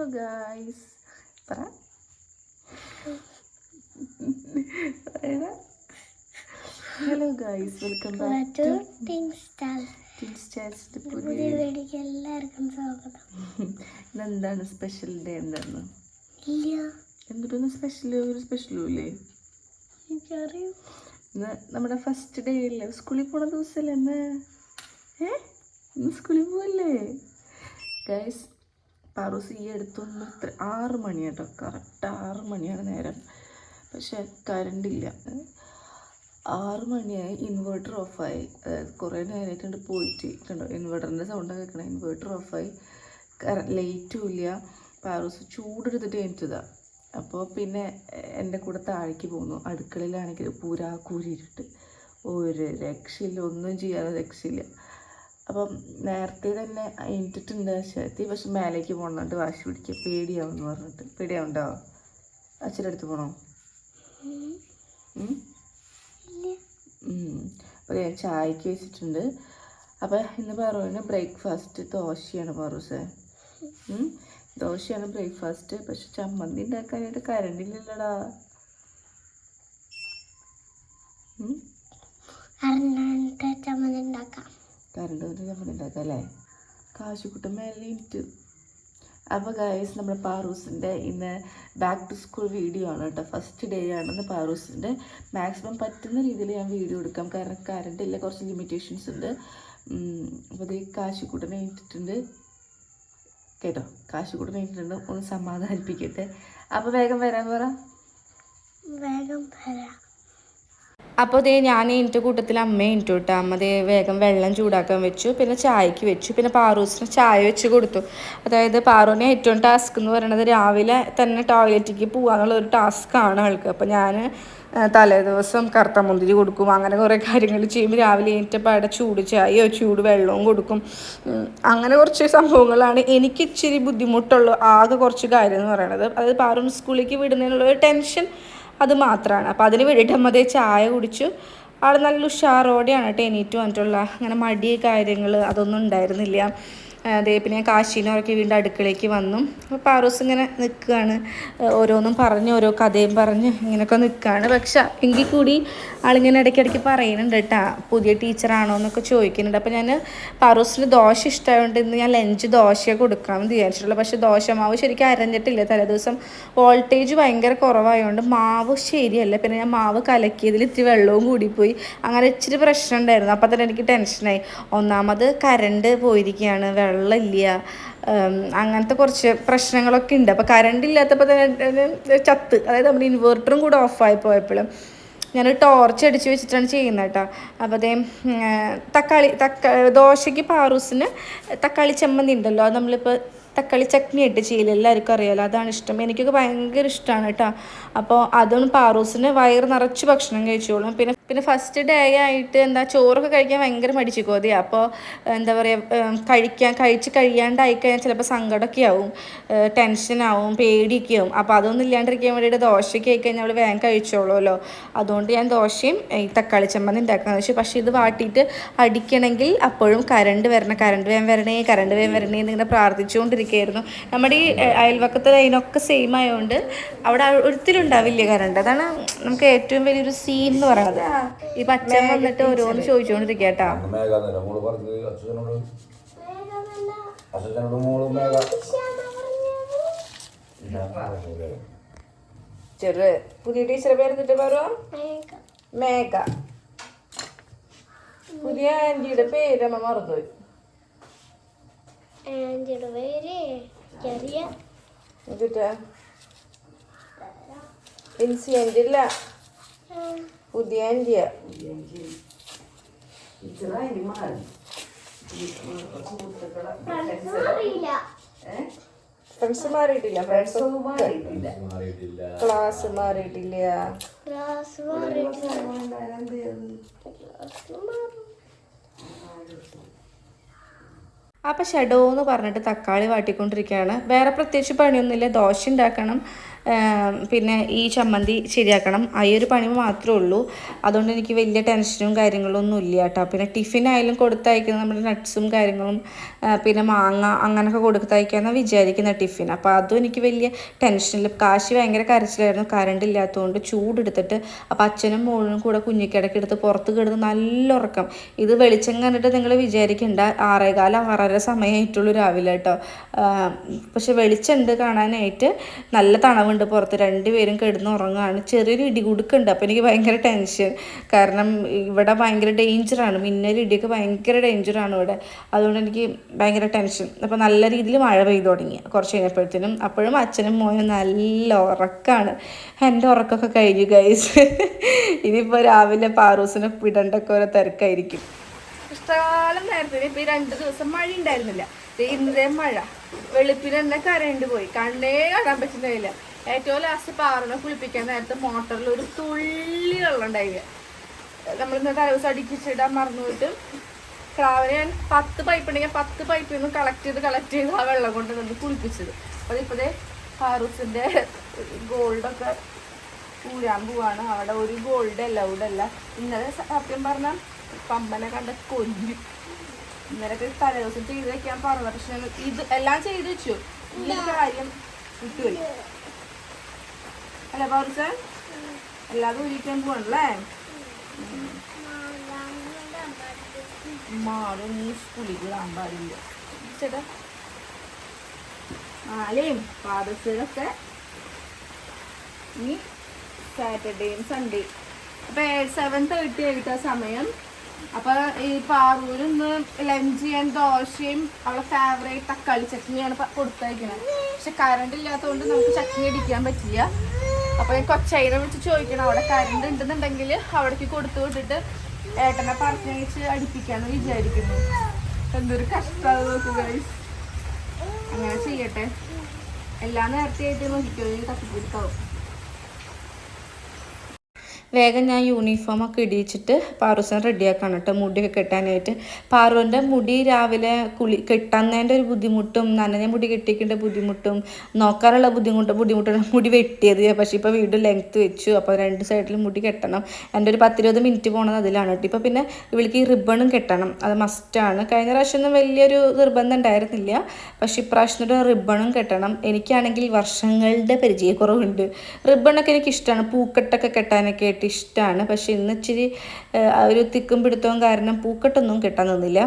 Hello guys പറ hello guys welcome back to എല്ലാവർക്കും സ്വാഗതം. ഇന്ന് എന്താണ് സ്പെഷ്യൽ ഡേ എന്താണ് ഇല്ല. എന്തൊരു സ്പെഷ്യൽ ഒരു സ്പെഷ്യലും ഇല്ലേ? ഇന്ന് നമ്മുടെ ഫസ്റ്റ് ഡേ അല്ലേ? സ്കൂളിൽ പോണ ദിവസമല്ലേ ഇന്ന്? ഏ? ഇന്ന് സ്കൂളിൽ പോവല്ലേ? ഗൈസ് പാറൂസ് ഈ അടുത്തൊന്ന് ഇത്ര ആറ് മണി കേട്ടോ കറക്റ്റ് ആറ് മണിയാണ് നേരം. പക്ഷേ കറണ്ട് ഇല്ല. ആറ് മണിയായി ഇൻവേർട്ടർ ഓഫായി അതായത് കുറേ നേരമായിട്ടുണ്ട് പോയിട്ട്. കണ്ടോ? ഇൻവേർട്ടറിന്റെ സൗണ്ട് കേൾക്കണം. ഇൻവേർട്ടർ ഓഫായി ലൈറ്റും ഇല്ല. പാറൂസ് ചൂടെടുത്തിട്ട് എനിച്ചതാണ് അപ്പോൾ പിന്നെ എന്റെ കൂടെ താഴേക്ക് പോകുന്നു. അടുക്കളയിലാണെങ്കിൽ പൂരാ കൂരിയിട്ട് ഒരു രക്ഷയില്ല. ഒന്നും ചെയ്യാതെ രക്ഷയില്ല. അപ്പം നേരത്തെ തന്നെ എണീറ്റിട്ടുണ്ട് ശക്തി പക്ഷെ മേലേക്ക് പോകണോണ്ട് വാശി പിടിക്കുക പേടിയാവും എന്ന് പറഞ്ഞിട്ട്. പേടിയാവുണ്ടോ? അച്ഛന്റെ അടുത്ത് പോകണോ അപ്പോൾ ഞാൻ ചായക്ക് വെച്ചിട്ടുണ്ട്. അപ്പോൾ ഇന്ന് പറയുന്നത് ബ്രേക്ക്ഫാസ്റ്റ് ദോശയാണ് പാറൂസേ ദോശയാണ് ബ്രേക്ക്ഫാസ്റ്റ്. പക്ഷെ ചമ്മന്തി ഉണ്ടാക്കാനായിട്ട് കറണ്ട് ഇല്ലല്ലോടാ. ചമ്മന്തി ഉണ്ടാക്കാം. കറണ്ട് വന്ന് നമ്മൾ ഉണ്ടാക്കാം അല്ലേ കാശുക്കുട്ടൻ മേലെ ഇട്ട് അപ്പോൾ ഗൈസ് നമ്മുടെ പാറൂസിന്റെ ഇന്ന് ബാക്ക് ടു സ്കൂൾ വീഡിയോ ആണ് കേട്ടോ. ഫസ്റ്റ് ഡേ ആണെന്ന് പാറൂസിന്റെ മാക്സിമം പറ്റുന്ന രീതിയിൽ ഞാൻ വീഡിയോ എടുക്കാം. കാരണം കറണ്ട് ഇല്ല കുറച്ച് ലിമിറ്റേഷൻസ് ഉണ്ട്. അപ്പോൾ ഇത് കൂട്ടം ഇട്ടിട്ടുണ്ട് കേട്ടോ? കാശുകൂടെ ഇട്ടിട്ടുണ്ട് ഒന്ന് സമാധാനിപ്പിക്കട്ടെ. അപ്പോൾ വേഗം വരാൻ പറ. വേഗം വരാം. അപ്പോൾ ദേ ഞാൻ എന്റെ കൂട്ടത്തിൽ അമ്മ ഇട്ടു കേട്ടോ അമ്മ ദേ വേഗം വെള്ളം ചൂടാക്കാൻ വെച്ചു. പിന്നെ ചായക്ക് വെച്ചു. പിന്നെ പാറൂസിന് ചായ വെച്ച് കൊടുത്തു. അതായത് പാറൂനെ ഏറ്റവും ടാസ്ക് എന്ന് പറയുന്നത് രാവിലെ തന്നെ ടോയ്ലറ്റിലേക്ക് പോകാനുള്ള ഒരു ആണ് ആൾക്ക്. അപ്പോൾ ഞാൻ തലേ ദിവസം കറുത്ത മുന്തിരി കൊടുക്കും. അങ്ങനെ കുറേ കാര്യങ്ങൾ ചെയ്യുമ്പോൾ രാവിലെ ഏറ്റപ്പാടെ ചൂട് ചായയോ ചൂട് വെള്ളവും കൊടുക്കും. അങ്ങനെ കുറച്ച് സംഭവങ്ങളാണ് എനിക്ക് ഇച്ചിരി ബുദ്ധിമുട്ടുള്ള ആകെ കുറച്ച് കാര്യം എന്ന് പറയുന്നത് അതായത് പാറും സ്കൂളിലേക്ക് വിടുന്നതിനുള്ള ടെൻഷൻ അത് മാത്രമാണ് അപ്പോൾ അതിന് വേണ്ടിയിട്ട് അമ്മ ദേ ചായ കുടിച്ചു. ആൾ നല്ല ഉഷാറോടെയാണ് കേട്ടോ എണീറ്റ് വന്നിട്ടുള്ള. അങ്ങനെ മടി കാര്യങ്ങൾ അതൊന്നും ഉണ്ടായിരുന്നില്ല. അതേ പിന്നെ കാശീനൊക്കെ വീണ്ടും അടുക്കളയ്ക്ക് വന്നു. അപ്പോൾ പാറൂസ് ഇങ്ങനെ നിൽക്കുകയാണ്. ഓരോന്നും പറഞ്ഞ് ഓരോ കഥയും പറഞ്ഞ് ഇങ്ങനെയൊക്കെ നിൽക്കുകയാണ്. പക്ഷെ എങ്കിൽ കൂടി ആളിങ്ങനെ ഇടയ്ക്കിടയ്ക്ക് പറയുന്നുണ്ട് കേട്ടാ പുതിയ ടീച്ചറാണോ എന്നൊക്കെ ചോദിക്കുന്നുണ്ട്. അപ്പോൾ ഞാൻ പാറൂസിന് ദോശ ഇഷ്ടമായതുകൊണ്ട് ഇന്ന് ഞാൻ ലഞ്ച് ദോശ കൊടുക്കാമെന്ന് വിചാരിച്ചിട്ടുള്ളൂ. പക്ഷേ ദോശമാവ് ശരിക്കും അരഞ്ഞിട്ടില്ല. തലേദിവസം വോൾട്ടേജ് ഭയങ്കര കുറവായതുകൊണ്ട് മാവ് ശരിയല്ല. പിന്നെ ഞാൻ മാവ് കലക്കിയതിൽ ഇത്തിരി വെള്ളവും കൂടിപ്പോയി. അങ്ങനെ ഇച്ചിരി പ്രശ്നം ഉണ്ടായിരുന്നു. അപ്പോൾ തന്നെ എനിക്ക് ടെൻഷനായി ഒന്നാമത് കരണ്ട് പോയിരിക്കുകയാണ്. വെള്ളമില്ല അങ്ങനത്തെ കുറച്ച് പ്രശ്നങ്ങളൊക്കെ ഉണ്ട്. അപ്പോൾ കറണ്ട് ഇല്ലാത്തപ്പോൾ തന്നെ ചത്ത്. അതായത് നമ്മുടെ ഇൻവേർട്ടറും കൂടെ ഓഫായി പോയപ്പോഴും ഞാൻ ടോർച്ച് അടിച്ച് വെച്ചിട്ടാണ് ചെയ്യുന്നത് കേട്ടോ. അപ്പോൾ അതേ തക്കാളി തക്ക ദോശയ്ക്ക് പാറൂസിന് തക്കാളി ചമ്മന്തി ഉണ്ടല്ലോ. അത് നമ്മളിപ്പോൾ തക്കാളി ചട്നി ഇട്ട് ചെയ്യില്ല എല്ലാവർക്കും അറിയാമല്ലോ അതാണ് ഇഷ്ടം. എനിക്കൊക്കെ ഭയങ്കര ഇഷ്ടമാണ് കേട്ടോ. അപ്പോൾ അതും പാറൂസിന് വയറ് നിറച്ച് ഭക്ഷണം കഴിച്ചോളും. പിന്നെ പിന്നെ ഫസ്റ്റ് ഡേ ആയിട്ട് എന്താ ചോറൊക്കെ കഴിക്കാൻ ഭയങ്കര മടിച്ചു കോതി. അപ്പോൾ എന്താ പറയുക കഴിക്കാൻ കഴിച്ച് കഴിയാണ്ടായി കഴിഞ്ഞാൽ ചിലപ്പോൾ സങ്കടമൊക്കെ ആവും ടെൻഷനാവും പേടിയൊക്കെ ആവും. അപ്പോൾ അതൊന്നും ഇല്ലാണ്ടിരിക്കാൻ വേണ്ടിയിട്ട് ദോശയൊക്കെ ആയി കഴിഞ്ഞാൽ അവൾ വേഗം കഴിച്ചോളുമല്ലോ. അതുകൊണ്ട് ഞാൻ ദോശയും ഈ തക്കാളി ചമ്മന്തി ഉണ്ടാക്കുന്നത് വെച്ചു പക്ഷേ ഇത് വാട്ടിയിട്ട് അടിക്കണമെങ്കിൽ അപ്പോഴും കറണ്ട് വരണം. കറണ്ട് വേഗം വരണേ കറണ്ട് വേഗം വരണേ എന്നിങ്ങനെ പ്രാർത്ഥിച്ചുകൊണ്ടിരിക്കുകയായിരുന്നു. നമ്മുടെ ഈ അയൽവക്കത്തെ ലൈനൊക്കെ സെയിം ആയതുകൊണ്ട് അവിടെ ഒരിത്തിലുണ്ടാവില്ല കറണ്ട് അതാണ് നമുക്ക് ഏറ്റവും വലിയൊരു സീൻ എന്ന് പറയുന്നത്. ഈ പച്ചൻ വന്നിട്ട് ഓരോന്ന് ചോദിച്ചോണ്ടിരിക്കട്ടാ. ചെറു പുതിയ ടീച്ചറെ പേര് എന്നിട്ട് പറയോ മേഘ. പുതിയ ആന്റിയുടെ പേര് അമ്മ മറന്നുപോയി. ആന്റിയുടെ പേര് ചെറിയ. എന്നിട്ട് ഇൻസി ആന്റി ഇല്ല പുതിയ ആന്റിയാ അറിയില്ല ഫ്രണ്ട്സ് മാറിയിട്ടില്ല. ഫ്രണ്ട്സ് മാറിയിട്ടില്ല. ക്ലാസ് മാറിയിട്ടില്ല. ക്ലാസ് മാറും. അപ്പം ഷഡോ എന്ന് പറഞ്ഞിട്ട് തക്കാളി വാട്ടിക്കൊണ്ടിരിക്കുകയാണ്. വേറെ പ്രത്യേകിച്ച് പണിയൊന്നുമില്ല. ദോശ ഉണ്ടാക്കണം. പിന്നെ ഈ ചമ്മന്തി ശരിയാക്കണം. ഈ ഒരു പണി മാത്രമേ ഉള്ളൂ. അതുകൊണ്ട് എനിക്ക് വലിയ ടെൻഷനും കാര്യങ്ങളൊന്നും ഇല്ല കേട്ടോ. പിന്നെ ടിഫിനായാലും കൊടുത്തയക്കുന്ന നമ്മുടെ നട്ട്സും കാര്യങ്ങളും പിന്നെ മാങ്ങ അങ്ങനെയൊക്കെ കൊടുത്തയക്കാമെന്നാണ് വിചാരിക്കുന്ന ടിഫിൻ അപ്പോൾ അതും എനിക്ക് വലിയ ടെൻഷനില്ല കാശ് ഭയങ്കര കരച്ചിലായിരുന്നു. കറണ്ട് ഇല്ലാത്തതുകൊണ്ട് ചൂടെടുത്തിട്ട് അപ്പോൾ അച്ഛനും മോളും കൂടെ കുഞ്ഞിക്കിടക്ക് എടുത്ത് പുറത്ത് കിടന്ന് നല്ല ഉറക്കം. ഇത് വെളിച്ചം കണ്ടിട്ട് നിങ്ങൾ വിചാരിക്കേണ്ട. ആറേകാല ആറര സമയമായിട്ടുള്ളൂ രാവിലെ കേട്ടോ. പക്ഷെ വെളിച്ചമുണ്ട് കാണാനായിട്ട്. നല്ല തണവുണ്ട് പുറത്ത് രണ്ടുപേരും കിടന്ന് ഉറങ്ങുകയാണ് ചെറിയൊരു ഇടി കുടുക്കുണ്ട്. അപ്പോൾ എനിക്ക് ഭയങ്കര ടെൻഷൻ. കാരണം ഇവിടെ ഭയങ്കര ഡേഞ്ചറാണ് മിന്നൽ ഇടിയൊക്കെ ഭയങ്കര ഡേഞ്ചറാണ് ഇവിടെ. അതുകൊണ്ട് എനിക്ക് ഭയങ്കര ടെൻഷൻ. അപ്പോൾ നല്ല രീതിയിൽ മഴ പെയ്തു തുടങ്ങി. കുറച്ച് കഴിഞ്ഞപ്പോഴത്തേനും അപ്പോഴും അച്ഛനും മോനും നല്ല ഉറക്കമാണ് എന്റെ ഉറക്കമൊക്കെ കഴിഞ്ഞു ഗൈസ് ഇനിയിപ്പോൾ രാവിലെ പാറൂസിനെ വിടേണ്ടൊക്കെ ഓരോ തിരക്കായിരിക്കും. ഇഷ്ടകാലം നേരത്തെ ഇപ്പൊ ഈ രണ്ട് ദിവസം മഴ ഉണ്ടായിരുന്നില്ല. ഇന്നേ മഴ. വെളുപ്പിന് തന്നെ പോയി. കണ്ണേ കാണാൻ പറ്റുന്നില്ല. ഏറ്റവും ലാസ്റ്റ് പാറിനെ കുളിപ്പിക്കാൻ നേരത്തെ മോട്ടറിൽ ഒരു തുള്ളി വെള്ളം ഉണ്ടായി നമ്മൾ ഇന്ന് തലവസം അടിക്കിച്ചിടാൻ മറന്നു പോയിട്ട് ക്രാവിനെ ഞാൻ പത്ത് പൈപ്പ് ഉണ്ടെങ്കിൽ പത്ത് പൈപ്പിൽ നിന്ന് കളക്ട് ചെയ്ത് കളക്ട് ചെയ്ത് ആ വെള്ളം കൊണ്ട് നിന്ന് കുളിപ്പിച്ചത്. അപ്പോൾ ഇപ്പോഴേ ഹാറൂസിന്റെ ഗോൾഡൊക്കെ ഊരാൻ പോവാണ്. അവിടെ ഒരു ഗോൾഡ് അലൗഡ് അല്ല. ഇന്നലെ സത്യം പറഞ്ഞാൽ പമ്പനെ കണ്ട കൊല്ലി. ഇന്നലെ തലേദിവസം ചെയ്ത് വെക്കാൻ പറഞ്ഞു പക്ഷെ ഇത് എല്ലാം ചെയ്ത് വെച്ചു. ഈ കാര്യം വിട്ടുപോയി അല്ലേ പൗർസ? എല്ലാതും ഊരിക്കാൻ പോവാണല്ലേ നീ സ്കൂളിൽ വിടാൻ പാടില്ല. ചേട്ടാ. ഫാദേഴ്സിലൊക്കെ ഇനി സാറ്റർഡേയും സൺഡേ അപ്പൊ സെവൻ തേർട്ടി ആയിട്ട് സമയം. അപ്പൊ ഈ പാറൂര് ഇന്ന് ലഞ്ച് ചെയ്യാൻ ദോശയും അവളെ ഫേവറേറ്റ് തക്കാളി ചട്നിയാണ് കൊടുത്തയക്കുന്നത് പക്ഷെ കറണ്ട് ഇല്ലാത്തതുകൊണ്ട് നമുക്ക് ചട്നി അടിക്കാൻ പറ്റില്ല. അപ്പൊ ഞാൻ കൊച്ചൈനെ വിളിച്ച് ചോദിക്കണം അവിടെ കറണ്ട് ഉണ്ടെന്നുണ്ടെങ്കിൽ അവിടേക്ക് കൊടുത്തു വിട്ടിട്ട് ഏട്ടനെ പറഞ്ഞയച്ച് അടിപ്പിക്കാന്ന് വിചാരിക്കുന്നു. എന്തൊരു കഷ്ടമാണ് നോക്കുക. അങ്ങനെ ചെയ്യട്ടെ. എല്ലാം നേരത്തെ ആയിട്ട് നോക്കിക്കോ തപ്പിപ്പിടുത്താവും വേഗം ഞാൻ യൂണിഫോമൊക്കെ ഇടിയിച്ചിട്ട് പാറൂസിനെ റെഡിയാക്കാണ് കേട്ടോ മുടിയൊക്കെ കെട്ടാനായിട്ട്. പാറുവിന്റെ മുടി രാവിലെ കുളി കെട്ടുന്നതിന്റെ ഒരു ബുദ്ധിമുട്ടും നനഞ്ഞ മുടി കെട്ടിക്കേണ്ട ബുദ്ധിമുട്ടും നോക്കാനുള്ള ബുദ്ധിമുട്ട് ബുദ്ധിമുട്ടാണ് മുടി വെട്ടിയത്. പക്ഷേ ഇപ്പോൾ വീട് ലെങ്ത്ത് വെച്ചു. അപ്പോൾ രണ്ട് സൈഡിൽ മുടി കെട്ടണം. എന്റെ ഒരു പത്തിരുപത് മിനിറ്റ് പോണത് അതിലാണ് കേട്ടോ ഇപ്പോൾ പിന്നെ ഇവിളിക്ക് ഈ റിബണും കെട്ടണം. അത് മസ്റ്റാണ് കഴിഞ്ഞ പ്രാവശ്യമൊന്നും വലിയൊരു നിർബന്ധം ഉണ്ടായിരുന്നില്ല. പക്ഷേ ഇപ്രാവശ്യം ഒരു റിബണും കെട്ടണം. എനിക്കാണെങ്കിൽ വർഷങ്ങളുടെ പരിചയക്കുറവുണ്ട്. റിബണൊക്കെ എനിക്ക് ഇഷ്ടമാണ് പൂക്കെട്ടൊക്കെ കെട്ടാനൊക്കെ ആയിട്ട് ഇഷ്ടമാണ് പക്ഷേ ഇന്ന് ഇച്ചിരി ഒരു തിക്കും പിടുത്തവും കാരണം പൂക്കെട്ടൊന്നും കിട്ടാൻ നിന്നില്ല.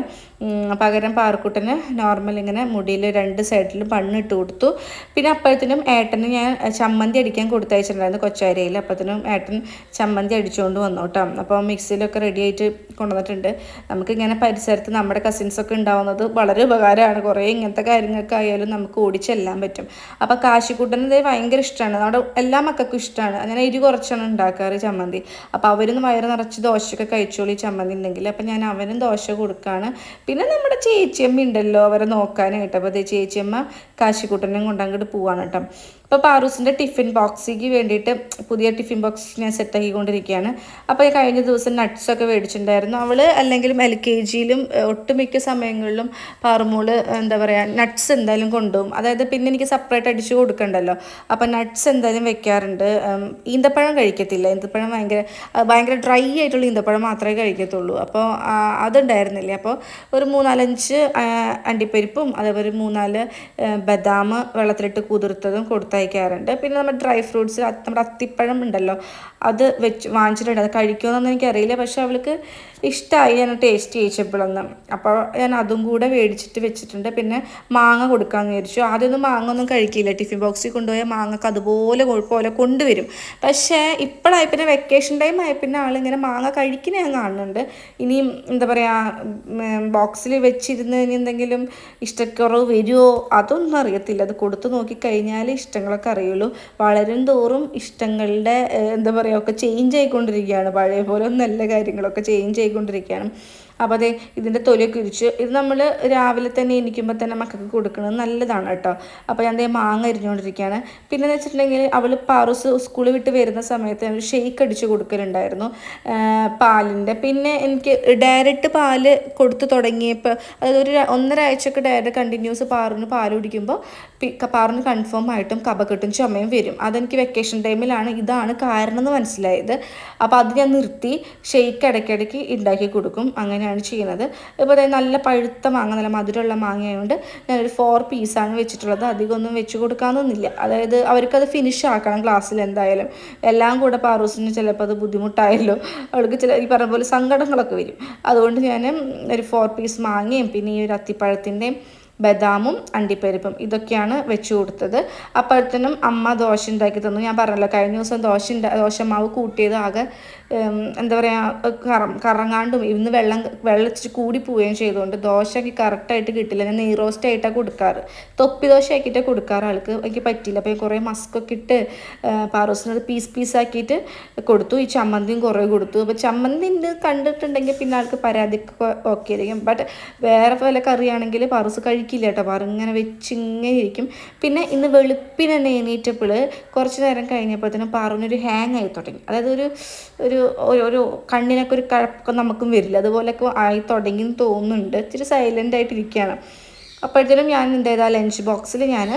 പകരം പാറക്കുട്ടന് നോർമൽ ഇങ്ങനെ മുടിയിൽ രണ്ട് സൈഡിലും മണ്ണിട്ട് കൊടുത്തു. പിന്നെ അപ്പോഴത്തേനും ഏട്ടന് ഞാൻ ചമ്മന്തി അടിക്കാൻ കൊടുത്തയച്ചിട്ടുണ്ടായിരുന്നു കൊച്ചാരയിൽ അപ്പോഴത്തേനും ഏട്ടൻ ചമ്മന്തി അടിച്ചുകൊണ്ട് വന്നു കേട്ടോ. അപ്പോൾ മിക്സിയിലൊക്കെ റെഡി ആയിട്ട് കൊണ്ടുവന്നിട്ടുണ്ട്. നമുക്കിങ്ങനെ പരിസരത്ത് നമ്മുടെ കസിൻസൊക്കെ ഉണ്ടാവുന്നത് വളരെ ഉപകാരമാണ്. കുറേ ഇങ്ങനത്തെ കാര്യങ്ങൾക്ക് ആയാലും നമുക്ക് ഓടിച്ചെല്ലാൻ പറ്റും. അപ്പോൾ കാശിക്കൂട്ടന് ഇത് ഭയങ്കര ഇഷ്ടമാണ് നമ്മുടെ എല്ലാ മക്കൾക്കും ഇഷ്ടമാണ് അങ്ങനെ എരി കുറച്ചാണ് ഉണ്ടാക്കാറ് ചമ്മന്തി. അപ്പോൾ അവരൊന്ന് വയറ് നിറച്ച് ദോശയൊക്കെ കഴിച്ചോളി ചമ്മന്തി ഉണ്ടെങ്കിൽ. അപ്പോൾ ഞാൻ അവനും ദോശ കൊടുക്കുകയാണ് പിന്നെ നമ്മുടെ ചേച്ചിയമ്മ ഉണ്ടല്ലോ അവരെ നോക്കാനായിട്ട്. അപ്പോൾ ചേച്ചിയമ്മ കാശിക്കൂട്ടനെയും കൊണ്ട് അങ്ങോട്ട് പോവാണ് കേട്ടോ. അപ്പോൾ പാറൂസിന്റെ ടിഫിൻ ബോക്സിക്ക് വേണ്ടിയിട്ട് പുതിയ ടിഫിൻ ബോക്സ് ഞാൻ സെറ്റാക്കിക്കൊണ്ടിരിക്കുകയാണ് അപ്പോൾ കഴിഞ്ഞ ദിവസം നട്ട്സൊക്കെ മേടിച്ചിട്ടുണ്ടായിരുന്നു. അവൾ അല്ലെങ്കിലും എൽ കെ ജിയിലും ഒട്ടുമിക്ക സമയങ്ങളിലും പാറുമോൾ എന്താ പറയുക നട്ട്സ് എന്തായാലും കൊണ്ടുപോകും. അതായത് പിന്നെ എനിക്ക് സെപ്പറേറ്റ് അടിച്ച് കൊടുക്കണ്ടല്ലോ. അപ്പോൾ നട്ട്സ് എന്തായാലും വെക്കാറുണ്ട്. ഈന്തപ്പഴം കഴിക്കത്തില്ല. ഈന്തപ്പഴം ഭയങ്കര ഭയങ്കര ഡ്രൈ ആയിട്ടുള്ള ഈന്തപ്പഴം മാത്രമേ കഴിക്കത്തുള്ളൂ. അപ്പോൾ അതുണ്ടായിരുന്നില്ല? അപ്പോൾ ഒരു മൂന്നാലഞ്ച് അണ്ടിപ്പരിപ്പും അതേപോലെ മൂന്നാൽ ബദാം വെള്ളത്തിലിട്ട് കുതിർത്തതും കൊടുത്തയക്കാറുണ്ട് പിന്നെ നമ്മുടെ ഡ്രൈ ഫ്രൂട്ട്സ് നമ്മുടെ അത്തിപ്പഴം ഉണ്ടല്ലോ അത് വെച്ച് വാങ്ങിച്ചിട്ടുണ്ട്. അത് കഴിക്കുമോ എന്നൊന്നും എനിക്കറിയില്ല. പക്ഷെ അവൾക്ക് ഇഷ്ടമായി ഞാൻ ടേസ്റ്റ് ചെയ്യിച്ചപ്പോഴൊന്നും. അപ്പോൾ ഞാൻ അതും കൂടെ മേടിച്ചിട്ട് വെച്ചിട്ടുണ്ട്. പിന്നെ മാങ്ങ കൊടുക്കാൻ വിചാരിച്ചു. ആദ്യമൊന്നും മാങ്ങ ഒന്നും കഴിക്കില്ല. ടിഫിൻ ബോക്സിൽ കൊണ്ടുപോയ മാങ്ങക്ക് അതുപോലെ പോലെ കൊണ്ടുവരും. പക്ഷേ ഇപ്പോഴായി പിന്നെ വെക്കേഷൻ ടൈം ആയി പിന്നെ ആളിങ്ങനെ മാങ്ങ കഴിക്കുന്ന ഞാൻ കാണുന്നുണ്ട്. ഇനിയും എന്താ പറയുക ബോക്സിൽ വെച്ചിരുന്ന് ഇനി എന്തെങ്കിലും ഇഷ്ടക്കുറവ് വരുമോ അതൊന്നും അറിയത്തില്ല. അത് കൊടുത്തു നോക്കിക്കഴിഞ്ഞാൽ ഇഷ്ടങ്ങളൊക്കെ അറിയുള്ളൂ. വളരും തോറും ഇഷ്ടങ്ങളുടെ എന്താ പറയുക ഒക്കെ ചേഞ്ച് ആയിക്കൊണ്ടിരിക്കുകയാണ്. പഴയ പോലെ നല്ല കാര്യങ്ങളൊക്കെ ചേഞ്ച് ആയിക്കൊണ്ടിരിക്കുകയാണ് അപ്പോൾ അതെ ഇതിന്റെ തൊലിയൊക്കെ കുരിച്ച് ഇത് നമ്മൾ രാവിലെ തന്നെ എണീക്കുമ്പോൾ തന്നെ മക്കൾക്ക് കൊടുക്കുന്നത് നല്ലതാണ് കേട്ടോ. അപ്പോൾ ഞാൻ ദേ മാങ്ങ അരിഞ്ഞുകൊണ്ടിരിക്കുകയാണ് പിന്നെ എന്ന് വെച്ചിട്ടുണ്ടെങ്കിൽ അവൾ പാറൂസ് സ്കൂളിൽ വിട്ട് വരുന്ന സമയത്ത് ഒരു ഷെയ്ക്ക് അടിച്ച് കൊടുക്കലുണ്ടായിരുന്നു. പാലിന്റെ പിന്നെ എനിക്ക് ഡയറക്റ്റ് പാൽ കൊടുത്തു തുടങ്ങിയപ്പോൾ അതായത് ഒരു ഒന്നര ആഴ്ചക്ക് ഡയറക്റ്റ് കണ്ടിന്യൂസ് പാറിന് പാൽ കുടിക്കുമ്പോൾ പി- ക- പാറിന് കൺഫേം ആയിട്ടും കഫക്കെട്ടും ചുമയും വരും. അതെനിക്ക് വെക്കേഷൻ ടൈമിലാണ് ഇതാണ് കാരണം എന്ന് മനസ്സിലായത്. അപ്പോൾ അത് ഞാൻ നിർത്തി. ഷെയ്ക്ക് ഇടയ്ക്കിടയ്ക്ക് ഉണ്ടാക്കി കൊടുക്കും. അങ്ങനെയാണ് ചെയ്യുന്നത് ഇപ്പോൾ അതായത് നല്ല പഴുത്ത മാങ്ങ നല്ല മധുരമുള്ള മാങ്ങയായതുകൊണ്ട് ഞാനൊരു ഫോർ പീസാണ് വെച്ചിട്ടുള്ളത്. അധികമൊന്നും വെച്ച് കൊടുക്കാമെന്നൊന്നുമില്ല അതായത് അവർക്കത് ഫിനിഷ് ആക്കണം ക്ലാസ്സിൽ എന്തായാലും. എല്ലാം കൂടെ പാറൂസിന് ചിലപ്പോൾ അത് ബുദ്ധിമുട്ടായല്ലോ. അവൾക്ക് ചില ഈ പറഞ്ഞ പോലെ സങ്കടങ്ങളൊക്കെ വരും. അതുകൊണ്ട് ഞാൻ ഒരു ഫോർ പീസ് മാങ്ങയും പിന്നെ ഈ ഒരു അത്തിപ്പഴത്തിന്റെയും ബദാമും അണ്ടിപ്പരിപ്പും ഇതൊക്കെയാണ് വെച്ച് കൊടുത്തത്. അപ്പോഴത്തേനും അമ്മ ദോശ ഉണ്ടാക്കി തന്നു. ഞാൻ പറഞ്ഞല്ലോ കഴിഞ്ഞ ദിവസം ദോശ ഉണ്ടാ ദോശമാവ് കൂട്ടിയത് ആകെ എന്താ പറയുക കറ കറങ്ങാണ്ടും ഇന്ന് വെള്ളം വെള്ളം ഇച്ചിരി കൂടി പോവുകയും ചെയ്തുകൊണ്ട് ദോശയ്ക്ക് കറക്റ്റായിട്ട് കിട്ടില്ല. ഞാൻ നെയ്റോസ്റ്റ് ആയിട്ടാണ് കൊടുക്കാറ്. തൊപ്പി ദോശ ആക്കിയിട്ടാണ് കൊടുക്കാറ്. ആൾക്ക് എനിക്ക് പറ്റില്ല അപ്പോൾ കുറേ മസ്കൊക്കെ ഇട്ട് പാറോസിനത് പീസ് പീസ് ആക്കിയിട്ട് കൊടുത്തു. ഈ ചമ്മന്തിയും കുറേ കൊടുത്തു. അപ്പോൾ ചമ്മന്തി ഉണ്ട് കണ്ടിട്ടുണ്ടെങ്കിൽ പിന്നെ ആൾക്ക് പരാതിക്ക് ഓക്കെ ആയിരിക്കും. ബട്ട് വേറെ പല കറിയാണെങ്കിൽ പാറൂസ് കഴിക്കില്ല കേട്ടോ ഇങ്ങനെ വെച്ചിങ്ങനെ ഇരിക്കും. പിന്നെ ഇന്ന് വെളുപ്പിന് തന്നെ എണീറ്റപ്പോൾ കുറച്ച് നേരം കഴിഞ്ഞപ്പോഴത്തേനും പാറുവിനൊരു ഹാങ് ആയി തുടങ്ങി. അതായത് ഒരു ഒരു ഒരു- കണ്ണിനൊക്കെ ഒരു കഴപ്പൊക്കെ നമുക്കും വരില്ല. അതുപോലെയൊക്കെ ആയി തുടങ്ങി തോന്നുന്നുണ്ട്. ഇച്ചിരി സൈലന്റ് ആയിട്ടിരിക്കുകയാണ്. അപ്പോഴത്തേനും ഞാൻ എന്തായാലും ചെയ്താൽ ലഞ്ച് ബോക്സിൽ ഞാൻ